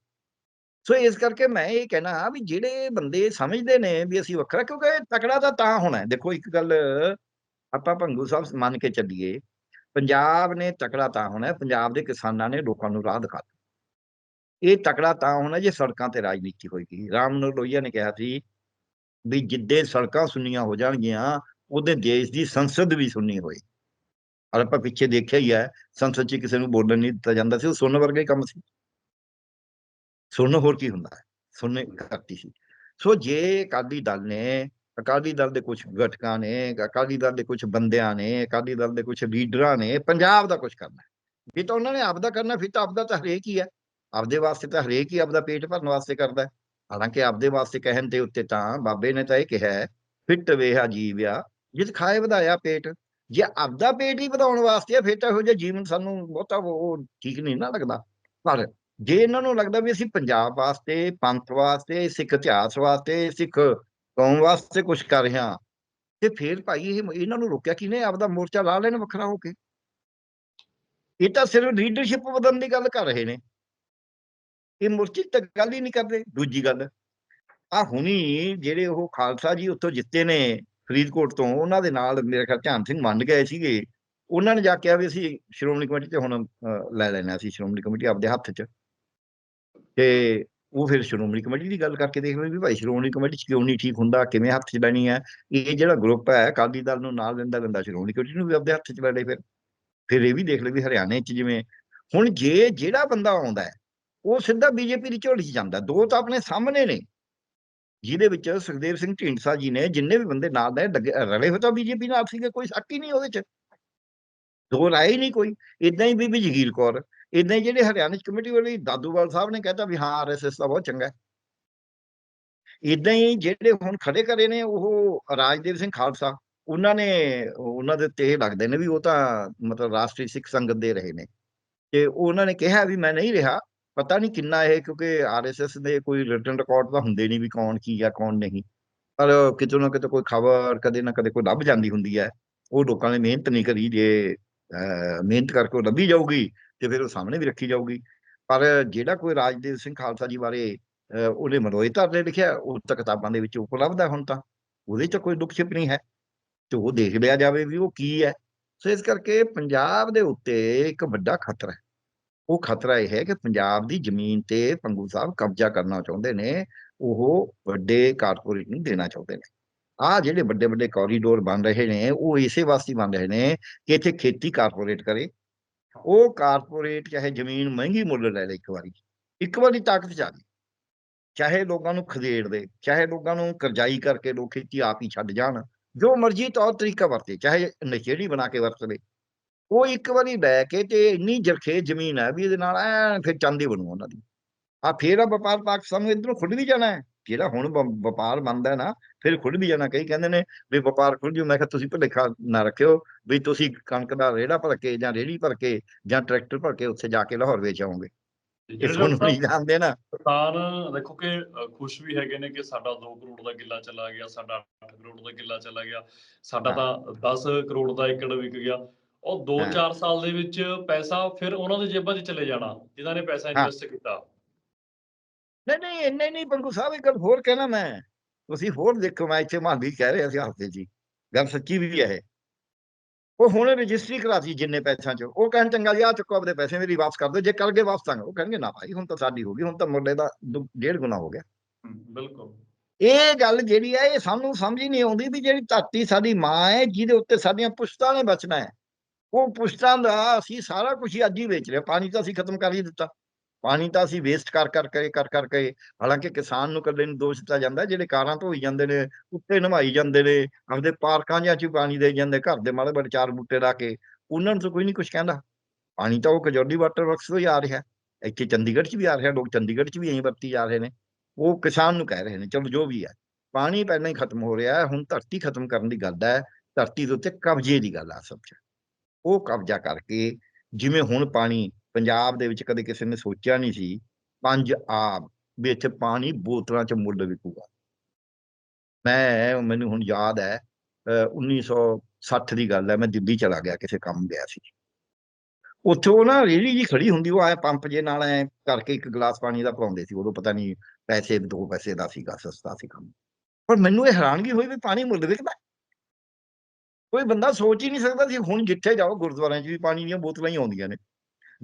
ਸੋ ਇਸ ਕਰਕੇ ਮੈਂ ਇਹ ਕਹਿਣਾ ਵੀ ਜਿਹੜੇ ਬੰਦੇ ਸਮਝਦੇ ਨੇ ਵੀ ਅਸੀਂ ਵੱਖਰਾ, ਕਿਉਂਕਿ ਤਕੜਾ ਤਾਂ ਤਾਂ ਹੋਣਾ ਦੇਖੋ ਇੱਕ ਗੱਲ ਆਪਾਂ ਭੰਗੂ ਸਾਹਿਬ ਮੰਨ ਕੇ ਚੱਲੀਏ, ਪੰਜਾਬ ਨੇ ਤਕੜਾ ਤਾਂ ਹੋਣਾ, ਪੰਜਾਬ ਦੇ ਕਿਸਾਨਾਂ ਨੇ ਲੋਕਾਂ ਨੂੰ ਰਾਹ ਦਿਖਾ ਇਹ ਤਕੜਾ ਤਾਂ ਹੋਣਾ ਜੇ ਸੜਕਾਂ ਤੇ ਰਾਜਨੀਤੀ ਹੋਏਗੀ ਰਾਮ ਮਨੋਹਰ ਲੋਹੀਆ ਨੇ ਕਿਹਾ ਸੀ ਵੀ ਜਿੱਦੇ ਸੜਕਾਂ ਸੁੰਨੀਆਂ ਹੋ ਜਾਣਗੀਆਂ, ਉਹਦੇ ਦੇਸ਼ ਦੀ ਸੰਸਦ ਵੀ ਸੁੰਨੀ ਹੋਏ। ਔਰ ਆਪਾਂ ਪਿੱਛੇ ਦੇਖਿਆ ਹੀ ਹੈ, ਸੰਸਦ 'ਚ ਕਿਸੇ ਨੂੰ ਬੋਲਣ ਨਹੀਂ ਦਿੱਤਾ ਜਾਂਦਾ ਸੀ, ਉਹ ਸੁਣਨ ਵਰਗਾ ਹੀ ਕੰਮ ਸੀ। ਸੁਣਨ ਹੋਰ ਕੀ ਹੁੰਦਾ ਹੈ? ਸੁਣਨੇ ਕਰਤੀ ਸੀ। ਸੋ ਜੇ ਅਕਾਲੀ ਦਲ ਨੇ ਅਕਾਲੀ ਦਲ ਦੇ ਕੁਝ ਗਟਕਾਂ ਨੇ, ਅਕਾਲੀ ਦਲ ਦੇ ਕੁਝ ਬੰਦਿਆਂ ਨੇ, ਅਕਾਲੀ ਦਲ ਦੇ ਕੁਝ ਲੀਡਰਾਂ ਨੇ, ਪੰਜਾਬ ਦਾ ਕੁਝ ਕਰਨਾ। ਵੀ ਤਾਂ ਉਹਨਾਂ ਨੇ ਆਪਦਾ ਕਰਨਾ, ਫਿਰ ਤਾਂ ਆਪਦਾ ਤਾਂ ਹਰੇਕ ਹੀ ਹੈ ਆਪਦੇ ਵਾਸਤੇ ਤਾਂ ਹਰੇਕ ਹੀ ਆਪਦਾ ਪੇਟ ਭਰਨ ਵਾਸਤੇ ਕਰਦਾ ਹਾਲਾਂਕਿ ਆਪਦੇ ਵਾਸਤੇ ਕਹਿਣ ਦੇ ਉੱਤੇ ਤਾਂ ਬਾਬੇ ਨੇ ਤਾਂ ਇਹ ਕਿਹਾ ਫਿੱਟ ਵੇਹਾ ਜੀਵਿਆ, ਜਿਤ ਖਾਏ ਵਧਾਇਆ ਪੇਟ। ਜੇ ਆਪਦਾ ਪੇਟ ਹੀ ਵਧਾਉਣ ਵਾਸਤੇ ਫਿਰ ਤਾਂ ਇਹੋ ਜਿਹਾ ਜੀਵਨ ਸਾਨੂੰ ਬਹੁਤਾ ਉਹ ਠੀਕ ਨਹੀਂ ਨਾ ਲੱਗਦਾ। ਪਰ ਜੇ ਇਹਨਾਂ ਨੂੰ ਲੱਗਦਾ ਵੀ ਅਸੀਂ ਪੰਜਾਬ ਵਾਸਤੇ, ਪੰਥ ਵਾਸਤੇ, ਸਿੱਖ ਇਤਿਹਾਸ ਵਾਸਤੇ, ਸਿੱਖ ਕੌਮ ਵਾਸਤੇ ਕੁਝ ਕਰ ਰਹੇ। ਤੇ ਫਿਰ ਭਾਈ ਇਹ, ਇਹਨਾਂ ਨੂੰ ਰੋਕਿਆ ਕਿਨੇ ਆਪਦਾ ਮੋਰਚਾ ਲਾ ਲੈਣ ਵੱਖਰਾ ਹੋ ਕੇ। ਇਹ ਤਾਂ ਸਿਰਫ ਲੀਡਰਸ਼ਿਪ ਬਦਲਣ ਦੀ ਗੱਲ ਕਰ ਰਹੇ ਨੇ। ਇਹ ਮੋਰਚੇ ਤਾਂ ਗੱਲ ਹੀ ਨਹੀਂ ਕਰਦੇ, ਦੂਜੀ ਗੱਲ। ਆ ਹੁਣੀ ਜਿਹੜੇ ਉਹ ਖਾਲਸਾ ਜੀ ਉੱਥੋਂ ਜਿੱਤੇ ਨੇ ਫਰੀਦਕੋਟ ਤੋਂ, ਉਹਨਾਂ ਦੇ ਨਾਲ ਮੇਰੇ ਖਿਆਲ ਧਿਆਨ ਸਿੰਘ ਮੰਨ ਗਏ ਸੀਗੇ। ਉਹਨਾਂ ਨੇ ਜਾ ਕੇ ਕਿਹਾ ਵੀ ਅਸੀਂ ਸ਼੍ਰੋਮਣੀ ਕਮੇਟੀ ਤੇ ਹੁਣ ਲੈ ਲੈਣਾ ਸੀ ਸ਼੍ਰੋਮਣੀ ਕਮੇਟੀ ਆਪਦੇ ਹੱਥ 'ਚ। ਤੇ ਉਹ ਫਿਰ ਸ਼੍ਰੋਮਣੀ ਕਮੇਟੀ ਦੀ ਗੱਲ ਕਰਕੇ ਦੇਖ ਲਓ ਵੀ ਭਾਈ ਸ਼੍ਰੋਮਣੀ ਕਮੇਟੀ 'ਚ ਕਿਉਂ ਨਹੀਂ ਠੀਕ ਹੁੰਦਾ, ਕਿਵੇਂ ਹੱਥ 'ਚ ਲੈਣੀ ਹੈ? ਇਹ ਜਿਹੜਾ ਗਰੁੱਪ ਹੈ, ਅਕਾਲੀ ਦਲ ਨੂੰ ਨਾਲ ਲੈਂਦਾ ਲੈਂਦਾ ਸ਼੍ਰੋਮਣੀ ਕਮੇਟੀ ਨੂੰ ਵੀ ਆਪਦੇ ਹੱਥ 'ਚ ਲੈ ਲਏ ਫਿਰ। ਫਿਰ ਇਹ ਵੀ ਦੇਖ ਲਓ ਵੀ ਹਰਿਆਣੇ 'ਚ ਜਿਵੇਂ ਹੁਣ ਜੇ ਜਿਹੜਾ ਬੰਦਾ ਆਉਂਦਾ ਹੈ, ਉਹ ਸਿੱਧਾ ਬੀਜੇਪੀ ਦੀ ਝੋਲੀ 'ਚ ਜਾਂਦਾ, ਦੋ ਤਾਂ ਆਪਣੇ ਸਾਹਮਣੇ ਨੇ। ਜਿਹਦੇ ਵਿੱਚ ਸੁਖਦੇਵ ਸਿੰਘ ਢੀਂਡਸਾ ਜੀ ਨੇ ਜਿੰਨੇ ਵੀ ਬੰਦੇ ਨਾਲ ਦੇ ਰਲੇ ਹੋ ਤਾਂ ਬੀਜੇਪੀ ਨਾਲ ਸੀਗੇ, ਕੋਈ ਸ਼ੱਕ ਹੀ ਨਹੀਂ ਉਹਦੇ 'ਚ। ਦੋ ਰਾਏ ਨਹੀਂ ਕੋਈ। ਇਦਾਂ ਹੀ ਬੀਬੀ ਜਗੀਰ ਕੌਰ ਇਦਾਂ ਹੀ ਜਿਹੜੇ ਹਰਿਆਣਾ ਕਮੇਟੀ ਵਾਲੇ ਦਾਦੂਵਾਲ ਸਾਹਿਬ ਨੇ ਕਹਿਤਾ ਵੀ ਹਾਂ ਆਰਐਸਐਸ ਦਾ ਬਹੁਤ ਚੰਗਾ ਹੈ। ਇਦਾਂ ਹੀ ਜਿਹੜੇ ਹੁਣ ਖੜੇ ਕਰੇ ਨੇ ਉਹ ਰਾਜਦੇਵ ਸਿੰਘ ਖਾਲਸਾ ਉਹਨਾਂ ਨੇ ਉਹਨਾਂ ਦੇ ਉੱਤੇ ਇਹ ਲੱਗਦੇ ਨੇ ਵੀ ਉਹ ਤਾਂ ਮਤਲਬ ਰਾਸ਼ਟਰੀ ਸਿੱਖ ਸੰਗਤ ਦੇ ਰਹੇ ਨੇ। ਤੇ ਉਹਨਾਂ ਨੇ ਕਿਹਾ ਵੀ ਮੈਂ ਨਹੀਂ ਰਿਹਾ ਪਤਾ ਨਹੀਂ ਕਿੰਨਾ ਇਹ ਕਿਉਂਕਿ ਆਰਐਸਐਸ ਦੇ ਕੋਈ ਰਿਟਨ ਰਿਕਾਰਡ ਤਾਂ ਹੁੰਦੇ ਨਹੀਂ ਵੀ ਕੌਣ ਕੀ ਆ ਕੌਣ ਨਹੀਂ। ਪਰ ਕਿਤੇ ਨਾ ਕਿਤੇ ਕੋਈ ਖਬਰ ਕਦੇ ਨਾ ਕਦੇ ਕੋਈ ਲੱਭ ਜਾਂਦੀ ਹੁੰਦੀ ਹੈ। ਉਹ ਲੋਕਾਂ ਨੇ ਮਿਹਨਤ ਨਹੀਂ ਕਰੀ ਜੇ ਅਹ, ਮਿਹਨਤ ਕਰਕੇ ਉਹ ਲੱਭੀ ਜਾਊਗੀ ਤੇ ਫਿਰ ਉਹ ਸਾਹਮਣੇ ਵੀ ਰੱਖੀ ਜਾਊਗੀ। ਪਰ ਜਿਹੜਾ ਕੋਈ ਰਾਜਦੇਵ ਸਿੰਘ ਖਾਲਸਾ ਜੀ ਬਾਰੇ ਉਹਨੇ ਮਨੋਏ ਧਰਨੇ ਲਿਖਿਆ, ਉਹ ਤਾਂ ਕਿਤਾਬਾਂ ਦੇ ਵਿੱਚ ਉਪਲਬਧ ਹੈ ਹੁਣ ਤਾਂ। ਉਹਦੇ 'ਚ ਕੋਈ ਦੁੱਖ ਛਿਪ ਨਹੀਂ ਹੈ। ਤੇ ਉਹ ਦੇਖ ਲਿਆ ਜਾਵੇ ਵੀ ਉਹ ਕੀ ਹੈ। ਸੋ ਇਸ ਕਰਕੇ ਪੰਜਾਬ ਦੇ ਉੱਤੇ ਇੱਕ ਵੱਡਾ ਖਤਰਾ ਹੈ। ਉਹ ਖਤਰਾ ਇਹ ਹੈ ਕਿ ਪੰਜਾਬ ਦੀ ਜ਼ਮੀਨ ਤੇ ਪੰਗੂ ਸਾਹਿਬ ਕਬਜ਼ਾ ਕਰਨਾ ਚਾਹੁੰਦੇ ਨੇ, ਉਹ ਵੱਡੇ ਕਾਰਪੋਰੇਟ ਨੂੰ ਦੇਣਾ ਚਾਹੁੰਦੇ ਨੇ। ਆ ਜਿਹੜੇ ਵੱਡੇ ਵੱਡੇ ਕੋਰੀਡੋਰ ਬਣ ਰਹੇ ਨੇ, ਉਹ ਇਸੇ ਵਾਸਤੇ ਬਣ ਰਹੇ ਨੇ ਕਿ ਇੱਥੇ ਖੇਤੀ ਕਾਰਪੋਰੇਟ ਕਰੇ। ਉਹ ਕਾਰਪੋਰੇਟ ਚਾਹੇ ਜ਼ਮੀਨ ਮਹਿੰਗੀ ਮੁੱਲ ਲੈ ਲੇ ਇੱਕ ਵਾਰੀ ਇੱਕ ਵਾਰੀ ਤਾਕਤ ਚ ਆ ਗਈ ਚਾਹੇ ਲੋਕਾਂ ਨੂੰ ਖਦੇੜ ਦੇ, ਚਾਹੇ ਲੋਕਾਂ ਨੂੰ ਕਰਜ਼ਾਈ ਕਰਕੇ ਲੋਕ ਖੇਤੀ ਆਪ ਹੀ ਛੱਡ ਜਾਣ, ਜੋ ਮਰਜ਼ੀ ਤੌਰ ਤਰੀਕਾ ਵਰਤੇ, ਚਾਹੇ ਨਸ਼ੇੜੀ ਬਣਾ ਕੇ ਵਰਤ ਲੇ। ਉਹ ਇੱਕ ਵਾਰੀ ਲੈ ਕੇ ਤੇ ਇੰਨੀ ਜਰਖੇ ਜ਼ਮੀਨ ਹੈ ਵੀ ਇਹਦੇ ਨਾਲ ਐ ਫਿਰ ਚਾਂਦੀ ਬਣੂ ਉਹਨਾਂ ਦੀ। ਆ ਫੇਰ ਆ ਵਪਾਰ ਪਾਕਿਸਤਾਨ ਨੂੰ ਇਧਰੋਂ ਖੁੱਲ ਵੀ ਜਾਣਾ ਹੈ। ਜਿਹੜਾ ਹੁਣ ਵਪਾਰ ਬਣਦਾ ਹੈ ਨਾ ਫਿਰ ਖੁੱਲ ਵੀ ਜਾਣਾ। ਕਈ ਕਹਿੰਦੇ ਨੇ ਵੀ ਵਪਾਰ ਖੁੱਲ ਜੂ ਮੈਂ ਕਿਹਾ ਤੁਸੀਂ ਭੁਲੇਖਾ ਨਾ ਰੱਖਿਓ ਵੀ ਤੁਸੀਂ ਕਣਕ ਦਾ ਰੇੜਾ ਭਰ ਕੇ ਜਾਂ ਰੇੜੀ ਭਰ ਕੇ ਜਾਂ ਟਰੈਕਟਰ ਭਰ ਕੇ ਉੱਥੇ ਜਾ ਕੇ ਲਾਹੌਰ ਵੇਚ ਜਿਹੜੇ ਤੁਹਾਨੂੰ ਲੋਕ ਨਹੀਂ ਜਾਣਦੇ ਨਾ। ਕਿਸਾਨ ਦੇਖੋ ਕਿ ਖੁਸ਼ ਵੀ ਹੈਗੇ ਨੇ ਕਿ ਸਾਡਾ 2 ਕਰੋੜ ਦਾ ਕਿੱਲਾ ਚਲਾ ਗਿਆ ਸਾਡਾ 8 ਕਰੋੜ ਦਾ ਕਿੱਲਾ ਚਲਾ ਗਿਆ। ਸਾਡਾ। ਤਾਂ 10 ਕਰੋੜ ਦਾ ਏਕੜ ਵਿਕ ਗਿਆ। ਉਹ ਹਾਂ। 2-4 ਸਾਲ ਦੇ ਵਿੱਚ ਪੈਸਾ ਫਿਰ ਉਹਨਾਂ ਦੇ ਜੇਬਾਂ 'ਚ ਚਲੇ ਜਾਣਾ ਜਿਨ੍ਹਾਂ ਨੇ ਪੈਸਾ। ਇਨਵੈਸਟ ਕੀਤਾ। ਨਹੀਂ ਨਹੀਂ ਇੰਨੇ ਨਹੀਂ ਪੰਗੂ ਸਾਹਿਬ ਇੱਕ ਗੱਲ ਹੋਰ ਕਹਿਣਾ ਮੈਂ। ਤੁਸੀਂ ਹੋਰ ਦੇਖੋ ਮੈਂ ਇੱਥੇ ਮਾਲੀ ਕਹਿ ਰਿਹਾ ਸੀ ਹਫ਼ਤੇ ਜੀ ਗੱਲ ਸੱਚੀ ਵੀ ਹੈ। ਉਹ ਹੁਣ ਰਜਿਸਟਰੀ ਕਰਾਤੀ ਜਿੰਨੇ ਪੈਸਿਆਂ ਚ। ਉਹ ਕਹਿਣ ਚੰਗਾ ਜੀ ਆ ਚੁੱਕੋ ਆਪਦੇ ਪੈਸੇ ਮੇਰੀ ਵਾਪਸ ਕਰ ਦਿਓ। ਜੇ ਕਰ ਗਏ ਵਾਪਸ ਤਾਂ ਉਹ ਕਹਿਣਗੇ ਨਾ ਭਾਈ ਹੁਣ ਤਾਂ ਸਾਡੀ ਹੋ ਗਈ ਹੁਣ ਤਾਂ ਮੁੱਲੇ ਦਾ ਡੇਢ ਗੁਣਾ ਹੋ ਗਿਆ। ਬਿਲਕੁਲ। ਇਹ ਗੱਲ ਜਿਹੜੀ ਹੈ ਇਹ ਸਾਨੂੰ ਸਮਝ ਹੀ ਨਹੀਂ ਆਉਂਦੀ ਵੀ ਜਿਹੜੀ ਧਰਤੀ ਸਾਡੀ ਮਾਂ ਹੈ ਜਿਹਦੇ ਉੱਤੇ ਸਾਡੀਆਂ ਪੁਸ਼ਤਾਂ ਨੇ ਬਚਣਾ ਹੈ। ਉਹ ਪੁਸ਼ਤਾਂ ਦਾ ਅਸੀਂ ਸਾਰਾ ਕੁਝ ਹੀ ਅੱਜ ਹੀ ਵੇਚ ਰਹੇ ਪਾਣੀ ਤਾਂ ਅਸੀਂ ਖਤਮ ਕਰ ਹੀ ਦਿੱਤਾ। ਪਾਣੀ ਤਾਂ ਅਸੀਂ ਵੇਸਟ ਕਰ ਕਰ ਕੇ ਕਰ ਕਰ ਕੇ, ਹਾਲਾਂਕਿ ਕਿਸਾਨ ਨੂੰ ਇਕੱਲੇ ਨੂੰ ਦੋਸ਼ ਦਿੱਤਾ ਜਾਂਦਾ, ਜਿਹੜੇ ਕਾਰਾਂ ਧੋਈ ਜਾਂਦੇ ਨੇ ਉੱਤੇ ਨਮਾਈ ਜਾਂਦੇ ਨੇ, ਆਪਦੇ ਪਾਰਕਾਂ ਜਾਂ ਚ ਪਾਣੀ ਦੇ ਜਾਂਦੇ, ਘਰ ਦੇ ਮਾੜੇ ਬੜੇ ਚਾਰ ਬੂਟੇ ਲਾ ਕੇ, ਉਹਨਾਂ ਨੂੰ ਤਾਂ ਕੋਈ ਨਹੀਂ ਕੁਝ ਕਹਿੰਦਾ। ਪਾਣੀ ਤਾਂ ਉਹ ਕਜੌਲੀ ਵਾਟਰ ਵਰਕਸ ਤੋਂ ਹੀ ਆ ਰਿਹਾ। ਇੱਥੇ ਚੰਡੀਗੜ੍ਹ 'ਚ ਵੀ ਆ ਰਿਹਾ, ਲੋਕ ਚੰਡੀਗੜ੍ਹ 'ਚ ਵੀ ਐਂ ਵਰਤੀ ਜਾ ਰਹੇ ਨੇ। ਉਹ ਕਿਸਾਨ ਨੂੰ ਕਹਿ ਰਹੇ ਨੇ, ਚਲੋ ਜੋ ਵੀ ਹੈ, ਪਾਣੀ ਪਹਿਲਾਂ ਹੀ ਖਤਮ ਹੋ ਰਿਹਾ ਹੈ ਹੁਣ ਧਰਤੀ ਖਤਮ ਕਰਨ ਦੀ ਗੱਲ ਹੈ, ਧਰਤੀ ਦੇ ਉੱਤੇ ਕਬਜ਼ੇ ਦੀ ਗੱਲ ਆ ਸਭ 'ਚ। ਉਹ ਕਬਜ਼ਾ ਕਰਕੇ, ਜਿਵੇਂ ਹੁਣ ਪਾਣੀ ਪੰਜਾਬ ਦੇ ਵਿੱਚ ਕਦੇ ਕਿਸੇ ਨੇ ਸੋਚਿਆ ਨਹੀਂ ਸੀ, ਪੰਜ ਆਬ ਵੀ ਇੱਥੇ ਪਾਣੀ ਬੋਤਲਾਂ 'ਚ ਮੁੱਲ ਵਿਕੂਗਾ। ਮੈਂ, ਮੈਨੂੰ ਹੁਣ ਯਾਦ ਹੈ, ਅਹ 1960 ਦੀ ਗੱਲ ਹੈ, ਮੈਂ ਦਿੱਲੀ ਚਲਾ ਗਿਆ, ਕਿਸੇ ਕੰਮ ਗਿਆ ਸੀ। ਉੱਥੇ ਉਹ ਨਾ ਰੇਹੜੀ ਜੀ ਖੜੀ ਹੁੰਦੀ, ਉਹ ਐ ਪੰਪ ਜੇ ਨਾਲ ਐ ਕਰਕੇ ਇੱਕ ਗਲਾਸ ਪਾਣੀ ਦਾ ਪਾਉਂਦੇ ਸੀ, ਉਦੋਂ ਪਤਾ ਨਹੀਂ ਪੈਸੇ, ਦੋ ਪੈਸੇ ਦਾ ਸੀਗਾ, ਸਸਤਾ ਸੀ ਕੰਮ। ਪਰ ਮੈਨੂੰ ਇਹ ਹੈਰਾਨਗੀ ਹੋਈ ਵੀ ਪਾਣੀ ਮੁੱਲ ਵਿਕਦਾ ਕੋਈ ਬੰਦਾ ਸੋਚ ਹੀ ਨਹੀਂ ਸਕਦਾ ਸੀ, ਹੁਣ ਜਿੱਥੇ ਜਾਓ ਗੁਰਦੁਆਰਿਆਂ 'ਚ ਵੀ ਪਾਣੀ ਦੀਆਂ ਬੋਤਲਾਂ ਹੀ ਆਉਂਦੀਆਂ ਨੇ।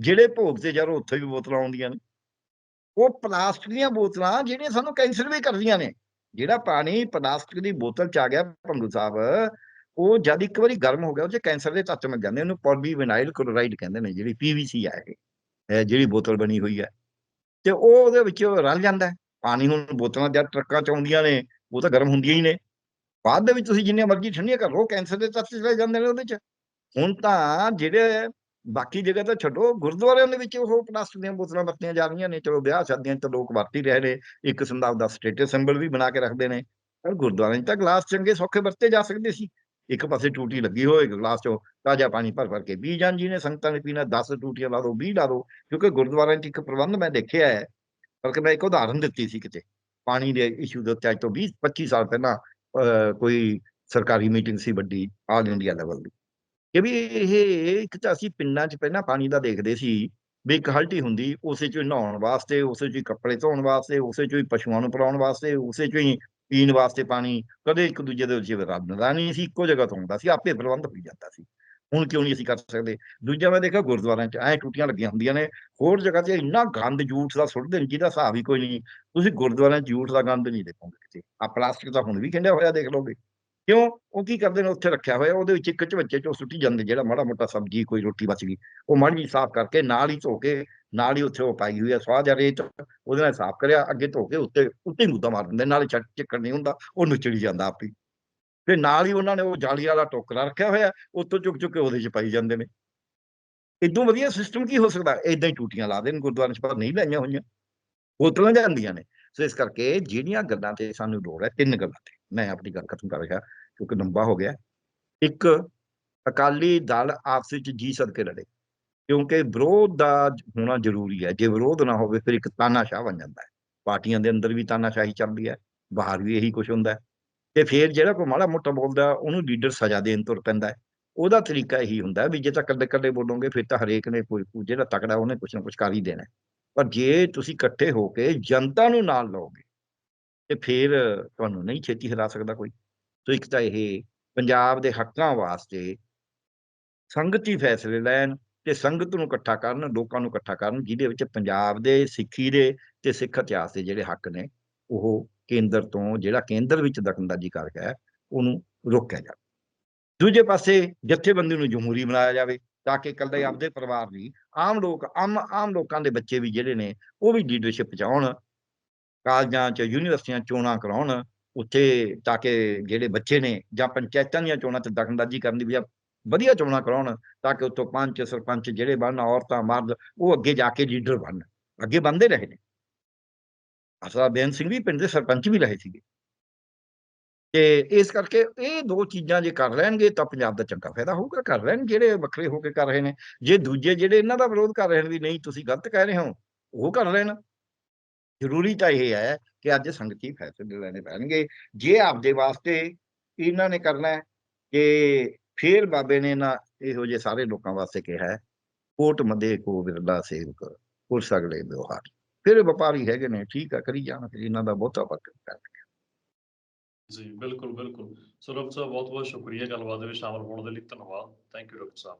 ਜਿਹੜੇ ਭੋਗ ਤੇ ਜਾਓ ਉੱਥੇ ਵੀ ਬੋਤਲਾਂ ਆਉਂਦੀਆਂ ਨੇ। ਉਹ ਪਲਾਸਟਿਕ ਦੀਆਂ ਬੋਤਲਾਂ ਜਿਹੜੀਆਂ ਸਾਨੂੰ ਕੈਂਸਰ ਵੀ ਕਰਦੀਆਂ ਨੇ। ਜਿਹੜਾ ਪਾਣੀ ਪਲਾਸਟਿਕ ਦੀ ਬੋਤਲ 'ਚ ਆ ਗਿਆ ਭੰਗੂ ਸਾਹਿਬ, ਉਹ ਜਦ ਇੱਕ ਵਾਰੀ ਗਰਮ ਹੋ ਗਿਆ ਉਹ 'ਚ ਕੈਂਸਰ ਦੇ ਤੱਤ ਮਿਲ ਜਾਂਦੇ ਉਹਨੂੰ ਪੋਲੀਵਿਨਾਈਲ ਕਲੋਰਾਈਡ ਕਹਿੰਦੇ ਨੇ, ਜਿਹੜੀ ਪੀਵੀਸੀ ਆ ਇਹ ਜਿਹੜੀ ਬੋਤਲ ਬਣੀ ਹੋਈ ਹੈ ਤੇ ਉਹ ਉਹਦੇ ਵਿੱਚ ਰਲ ਜਾਂਦਾ ਪਾਣੀ ਹੁਣ ਬੋਤਲਾਂ ਜਦ ਟਰੱਕਾਂ 'ਚ ਆਉਂਦੀਆਂ ਨੇ, ਉਹ ਤਾਂ ਗਰਮ ਹੁੰਦੀਆਂ ਹੀ ਨੇ। ਬਾਅਦ ਦੇ ਵਿੱਚ ਤੁਸੀਂ ਜਿੰਨੀਆਂ ਮਰਜ਼ੀ ਠੰਡੀਆਂ ਕਰ ਲਓ, ਕੈਂਸਰ ਦੇ ਤੱਤ ਚਲੇ ਜਾਂਦੇ ਨੇ ਉਹਦੇ 'ਚ। ਹੁਣ ਤਾਂ ਜਿਹੜੇ ਬਾਕੀ ਜਗ੍ਹਾ ਤਾਂ ਛੱਡੋ, ਗੁਰਦੁਆਰਿਆਂ ਦੇ ਵਿੱਚ ਉਹ ਪਲਾਸਟਿਕ ਦੀਆਂ ਬੋਤਲਾਂ ਵਰਤੀਆਂ ਜਾ ਰਹੀਆਂ ਨੇ, ਚਲੋ ਵਿਆਹ ਸ਼ਾਦੀਆਂ 'ਚ ਲੋਕ ਵਰਤ ਹੀ ਰਹੇ ਨੇ, ਇੱਕ ਕਿਸਮ ਦਾ ਆਪਦਾ ਸਟੇਟਸ ਸਿੰਬਲ ਵੀ ਬਣਾ ਕੇ ਰੱਖਦੇ ਨੇ। ਪਰ ਗੁਰਦੁਆਰਿਆਂ 'ਚ ਤਾਂ ਗਲਾਸ ਚੰਗੇ ਸੌਖੇ ਵਰਤੇ ਜਾ ਸਕਦੇ ਸੀ। ਇੱਕ ਪਾਸੇ ਟੂਟੀ ਲੱਗੀ ਹੋਏ ਗਲਾਸ 'ਚੋਂ ਤਾਜ਼ਾ ਪਾਣੀ ਭਰ ਭਰ ਕੇ ਪੀ ਜਾਣ ਨੇ, ਸੰਗਤਾਂ ਨੇ ਪੀਣਾ 10 ਟੂਟੀਆਂ ਲਾ ਦਿਓ 20 ਲਾ ਦਿਓ ਕਿਉਂਕਿ ਗੁਰਦੁਆਰਿਆਂ 'ਚ ਇੱਕ ਪ੍ਰਬੰਧ ਮੈਂ ਦੇਖਿਆ ਹੈ ਬਲਕਿ ਮੈਂ ਇੱਕ ਉਦਾਹਰਨ ਦਿੱਤੀ ਸੀ ਕਿਤੇ। ਪਾਣੀ ਦੇ ਇਸ਼ੂ ਦੇ ਉੱਤੇ ਅੱਜ ਤੋਂ 20 25 ਸਾਲ ਪਹਿਲਾਂ ਕੋਈ ਸਰਕਾਰੀ ਮੀਟਿੰਗ ਸੀ ਵੱਡੀ ਆਲ ਇੰਡੀਆ ਲੈਵਲ ਦੀ। ਕਿ ਵੀ ਇਹ ਇੱਕ ਤਾਂ ਅਸੀਂ ਪਿੰਡਾਂ 'ਚ ਪਹਿਲਾਂ ਪਾਣੀ ਦਾ ਦੇਖਦੇ ਸੀ ਵੀ ਇੱਕ ਹਲਟੀ ਹੁੰਦੀ, ਉਸੇ 'ਚੋਂ ਨਹਾਉਣ ਵਾਸਤੇ, ਉਸੇ 'ਚੋਂ ਹੀ ਕੱਪੜੇ ਧੋਣ ਵਾਸਤੇ, ਉਸੇ 'ਚੋਂ ਹੀ ਪਸ਼ੂਆਂ ਨੂੰ ਪਿਲਾਉਣ ਵਾਸਤੇ, ਉਸੇ 'ਚੋਂ ਹੀ ਪੀਣ ਵਾਸਤੇ ਪਾਣੀ। ਕਦੇ ਇੱਕ ਦੂਜੇ ਦੇ ਵਿੱਚ ਰਲਦਾ ਨਹੀਂ ਸੀ, ਇੱਕੋ ਜਗ੍ਹਾ ਤੋਂ ਆਉਂਦਾ ਸੀ, ਆਪੇ ਪ੍ਰਬੰਧ ਹੋਈ ਜਾਂਦਾ ਸੀ। ਹੁਣ ਕਿਉਂ ਨਹੀਂ ਅਸੀਂ ਕਰ ਸਕਦੇ? ਦੂਜਾ ਮੈਂ ਦੇਖਿਆ ਗੁਰਦੁਆਰਿਆਂ 'ਚ ਐ ਟੂਟੀਆਂ ਲੱਗੀਆਂ ਹੁੰਦੀਆਂ ਨੇ, ਹੋਰ ਜਗ੍ਹਾ ਤੇ ਇੰਨਾ ਗੰਦ ਜੂਠ ਦਾ ਸੁੱਟਦੇ ਨੇ ਜਿਹਦਾ ਹਿਸਾਬ ਹੀ ਕੋਈ ਨਹੀਂ। ਤੁਸੀਂ ਗੁਰਦੁਆਰਿਆਂ 'ਚ ਜੂਠ ਦਾ ਗੰਦ ਨਹੀਂ ਦੇਖੋਗੇ ਕਿਤੇ। ਆ ਪਲਾਸਟਿਕ ਤਾਂ ਹੁਣ ਵੀ ਖਿੰਡਿਆ ਹੋਇਆ, ਦੇਖ ਲਓਗੇ। ਕਿਉਂ? ਉਹ ਕੀ ਕਰਦੇ ਨੇ? ਉੱਥੇ ਰੱਖਿਆ ਹੋਇਆ, ਉਹਦੇ ਵਿੱਚ ਇੱਕ ਝਵੱਚੇ ਚੋਂ ਸੁੱਟੀ ਜਾਂਦੇ, ਜਿਹੜਾ ਮਾੜਾ ਮੋਟਾ ਸਬਜ਼ੀ, ਕੋਈ ਰੋਟੀ ਬਚ ਗਈ। ਉਹ ਮਾੜੀ ਜੀ ਸਾਫ਼ ਕਰਕੇ ਨਾਲ ਹੀ ਧੋ ਕੇ, ਨਾਲ ਹੀ ਉੱਥੇ ਉਹ ਪਾਈ ਹੋਈ ਆ ਸਵਾਹ ਜਾਂ ਰੇਤ, ਉਹਦੇ ਨਾਲ ਸਾਫ਼ ਕਰਿਆ, ਅੱਗੇ ਧੋ ਕੇ ਉੱਤੇ ਉੱਤੇ ਹੀ ਮੁੱਦਾ ਮਾਰ ਦਿੰਦੇ, ਨਾਲੇ ਚੱਕ, ਚੱਕਣ ਨਹੀਂ ਹੁੰਦਾ, ਉਹ ਨੁਚੜੀ ਜਾਂਦਾ ਆਪੇ। ਹੀ। ਫਿਰ ਨਾਲ ਹੀ ਉਹਨਾਂ ਨੇ ਉਹ ਜਾਲੀ ਵਾਲਾ ਟੋਕਰਾ ਰੱਖਿਆ ਹੋਇਆ ਉੱਤੋਂ ਚੁੱਕ ਚੁੱਕ ਕੇ ਉਹਦੇ 'ਚ ਪਾਈ ਜਾਂਦੇ ਨੇ। ਇਦੋਂ ਵਧੀਆ ਸਿਸਟਮ ਕੀ ਹੋ ਸਕਦਾ? ਏਦਾਂ ਹੀ ਟੂਟੀਆਂ ਲਾ ਦੇਣ ਗੁਰਦੁਆਰੇ 'ਚ, ਪਰ ਨਹੀਂ ਲਾਈਆਂ ਹੋਈਆਂ। ਬੋਤਲਾਂ ਜਾਂਦੀਆਂ ਨੇ। ਸੋ ਇਸ ਕਰਕੇ ਜਿਹੜੀਆਂ ਗੱਲਾਂ ਤੇ ਸਾਨੂੰ ਲੋੜ ਹੈ, ਤਿੰਨ ਗੱਲਾਂ ਤੇ। ਮੈਂ ਆਪਣੀ ਗੱਲ ਖਤਮ ਕਰ ਰਿਹਾ, ਕਿਉਂਕਿ ਲੰਬਾ ਹੋ ਗਿਆ। ਇੱਕ ਅਕਾਲੀ ਦਲ ਆਪਸ ਵਿੱਚ ਜੀ ਸਦਕੇ ਲੜੇ, ਕਿਉਂਕਿ ਵਿਰੋਧ ਦਾ ਹੋਣਾ ਜ਼ਰੂਰੀ ਹੈ। ਜੇ ਵਿਰੋਧ ਨਾ ਹੋਵੇ, ਫਿਰ ਇੱਕ ਤਾਨਾਸ਼ਾਹ ਬਣ ਜਾਂਦਾ ਹੈ। ਪਾਰਟੀਆਂ ਦੇ ਅੰਦਰ ਵੀ ਤਾਨਾਸ਼ਾਹੀ ਚੱਲਦੀ ਹੈ, ਬਾਹਰ ਵੀ ਇਹੀ ਕੁਝ ਹੁੰਦਾ ਹੈ। ਤੇ ਫਿਰ ਜਿਹੜਾ ਕੋਈ ਮਾੜਾ ਮੋਟਾ ਬੋਲਦਾ, ਉਹਨੂੰ ਲੀਡਰ ਸਜ਼ਾ ਦੇਣ ਤੁਰ ਪੈਂਦਾ ਹੈ। ਉਹਦਾ ਤਰੀਕਾ ਇਹੀ ਹੁੰਦਾ ਵੀ ਜੇ ਤਾਂ ਕੱਲੇ ਕੱਲੇ ਬੋਲੋਗੇ, ਫਿਰ ਤਾਂ ਹਰੇਕ ਨੇ ਕੋਈ ਜਿਹੜਾ ਤਕੜਾ ਉਹਨੇ ਕੁਛ ਨਾ ਕੁਛ ਕਰ ਹੀ ਦੇਣਾ ਪਰ ਜੇ ਤੁਸੀਂ ਇਕੱਠੇ ਹੋ ਕੇ ਜਨਤਾ ਨੂੰ ਨਾਲ ਲਓਗੇ ਤੇ ਫਿਰ ਤੁਹਾਨੂੰ ਨਹੀਂ ਛੇਤੀ ਹਰਾ ਸਕਦਾ ਕੋਈ। ਸੋ ਇੱਕ ਤਾਂ ਇਹ ਪੰਜਾਬ ਦੇ ਹੱਕਾਂ ਵਾਸਤੇ ਸੰਗਤੀ ਫੈਸਲੇ ਲੈਣ ਤੇ ਸੰਗਤ ਨੂੰ ਇਕੱਠਾ ਕਰਨ, ਲੋਕਾਂ ਨੂੰ ਇਕੱਠਾ ਕਰਨ, ਜਿਹਦੇ ਵਿੱਚ ਪੰਜਾਬ ਦੇ, ਸਿੱਖੀ ਦੇ ਤੇ ਸਿੱਖ ਇਤਿਹਾਸ ਦੇ ਜਿਹੜੇ ਹੱਕ ਨੇ, ਉਹ ਕੇਂਦਰ ਤੋਂ, ਜਿਹੜਾ ਕੇਂਦਰ ਵਿੱਚ ਦਖਲਅੰਦਾਜ਼ੀ ਕਰ ਗਿਆ ਉਹਨੂੰ ਰੋਕਿਆ ਜਾਵੇ। ਦੂਜੇ ਪਾਸੇ ਜਥੇਬੰਦੀ ਨੂੰ ਜਮਹੂਰੀ ਬਣਾਇਆ ਜਾਵੇ, ਤਾਂ ਕਿ ਇਕੱਲੇ ਆਪਦੇ ਪਰਿਵਾਰ ਨਹੀਂ, ਆਮ ਲੋਕ, ਆਮ ਆਮ ਲੋਕਾਂ ਦੇ ਬੱਚੇ ਵੀ ਜਿਹੜੇ ਨੇ, ਉਹ ਵੀ ਲੀਡਰਸ਼ਿਪ ਚ ਆਉਣ ਕਾਲਜਾਂ ਚ, ਯੂਨੀਵਰਸਿਟੀਆਂ ਚੋਣਾਂ ਕਰਾਉਣ, ਉੱਥੇ ਤਾਂ ਕਿ ਜਿਹੜੇ ਬੱਚੇ ਨੇ ਜਾਂ ਪੰਚਾਇਤਾਂ ਦੀਆਂ ਚੋਣਾਂ 'ਚ ਦਖਲਅੰਦਾਜ਼ੀ ਕਰਨ ਦੀ ਬਜਾਏ ਵਧੀਆ ਚੋਣਾਂ ਕਰਾਉਣ, ਤਾਂ ਕਿ ਉੱਥੋਂ ਪੰਚ, ਸਰਪੰਚ ਜਿਹੜੇ ਬਣਨ, ਔਰਤਾਂ ਮਰਦ ਉਹ ਅੱਗੇ ਜਾ ਕੇ ਲੀਡਰ ਬਣਨ, ਅੱਗੇ ਬਣਦੇ ਰਹੇ ਨੇ। ਅਸਲਾ ਬੇਨ ਸਿੰਘ ਵੀ ਪਿੰਡ ਦੇ ਸਰਪੰਚ ਵੀ ਰਹੇ ਸੀਗੇ। ਤੇ ਇਸ ਕਰਕੇ ਇਹ ਦੋ ਚੀਜ਼ਾਂ ਜੇ ਕਰ ਲੈਣਗੇ ਤਾਂ ਪੰਜਾਬ ਦਾ ਚੰਗਾ ਫਾਇਦਾ ਹੋਊਗਾ। ਕਰ ਲੈਣ ਜਿਹੜੇ ਵੱਖਰੇ ਹੋ ਕੇ ਕਰ ਰਹੇ ਨੇ, ਜੇ ਦੂਜੇ ਜਿਹੜੇ ਇਹਨਾਂ ਦਾ ਵਿਰੋਧ ਕਰ ਰਹੇ ਨੇ ਵੀ ਨਹੀਂ, ਤੁਸੀਂ ਗਲਤ ਕਹਿ ਰਹੇ ਹੋ, ਉਹ ਕਰ ਲੈਣ। ਜ਼ਰੂਰੀ ਤਾਂ ਇਹ ਹੈ ਕਿ ਅੱਜ ਸੰਗਤੀ ਫੈਸਲੇ ਲੈਣੇ ਪੈਣਗੇ। ਜੇ ਆਪਦੇ ਵਾਸਤੇ ਇਹਨਾਂ ਨੇ ਕਰਨਾ ਹੈ ਕਿ ਫੇਰ ਬਾਬੇ ਨੇ ਨਾ ਇਹੋ ਜਿਹੇ ਸਾਰੇ ਲੋਕਾਂ ਵਾਸਤੇ ਕਿਹਾ ਕੋਟ ਮਦੇ ਕੋ ਵਿਰਲਾ ਸੇਵਕ ਪੁਰ ਸਗਲੇ ਵਿਵਹਾਰ। ਫਿਰ ਵਪਾਰੀ ਹੈਗੇ ਨੇ, ਠੀਕ ਆ, ਕਰੀ ਜਾਣ, ਫਿਰ ਇਹਨਾਂ ਦਾ ਬਹੁਤਾ ਵਕਤ ਕਰ ਜੀ, ਬਿਲਕੁਲ ਬਿਲਕੁਲ। ਸੋ ਡਾਕਟਰ ਸਾਹਿਬ ਬਹੁਤ ਬਹੁਤ ਸ਼ੁਕਰੀਆ। ਗੱਲਬਾਤ ਦੇ ਵਿੱਚ ਸ਼ਾਮਲ ਹੋਣ ਦੇ ਲਈ ਧੰਨਵਾਦ। Thank you doctor Sahib.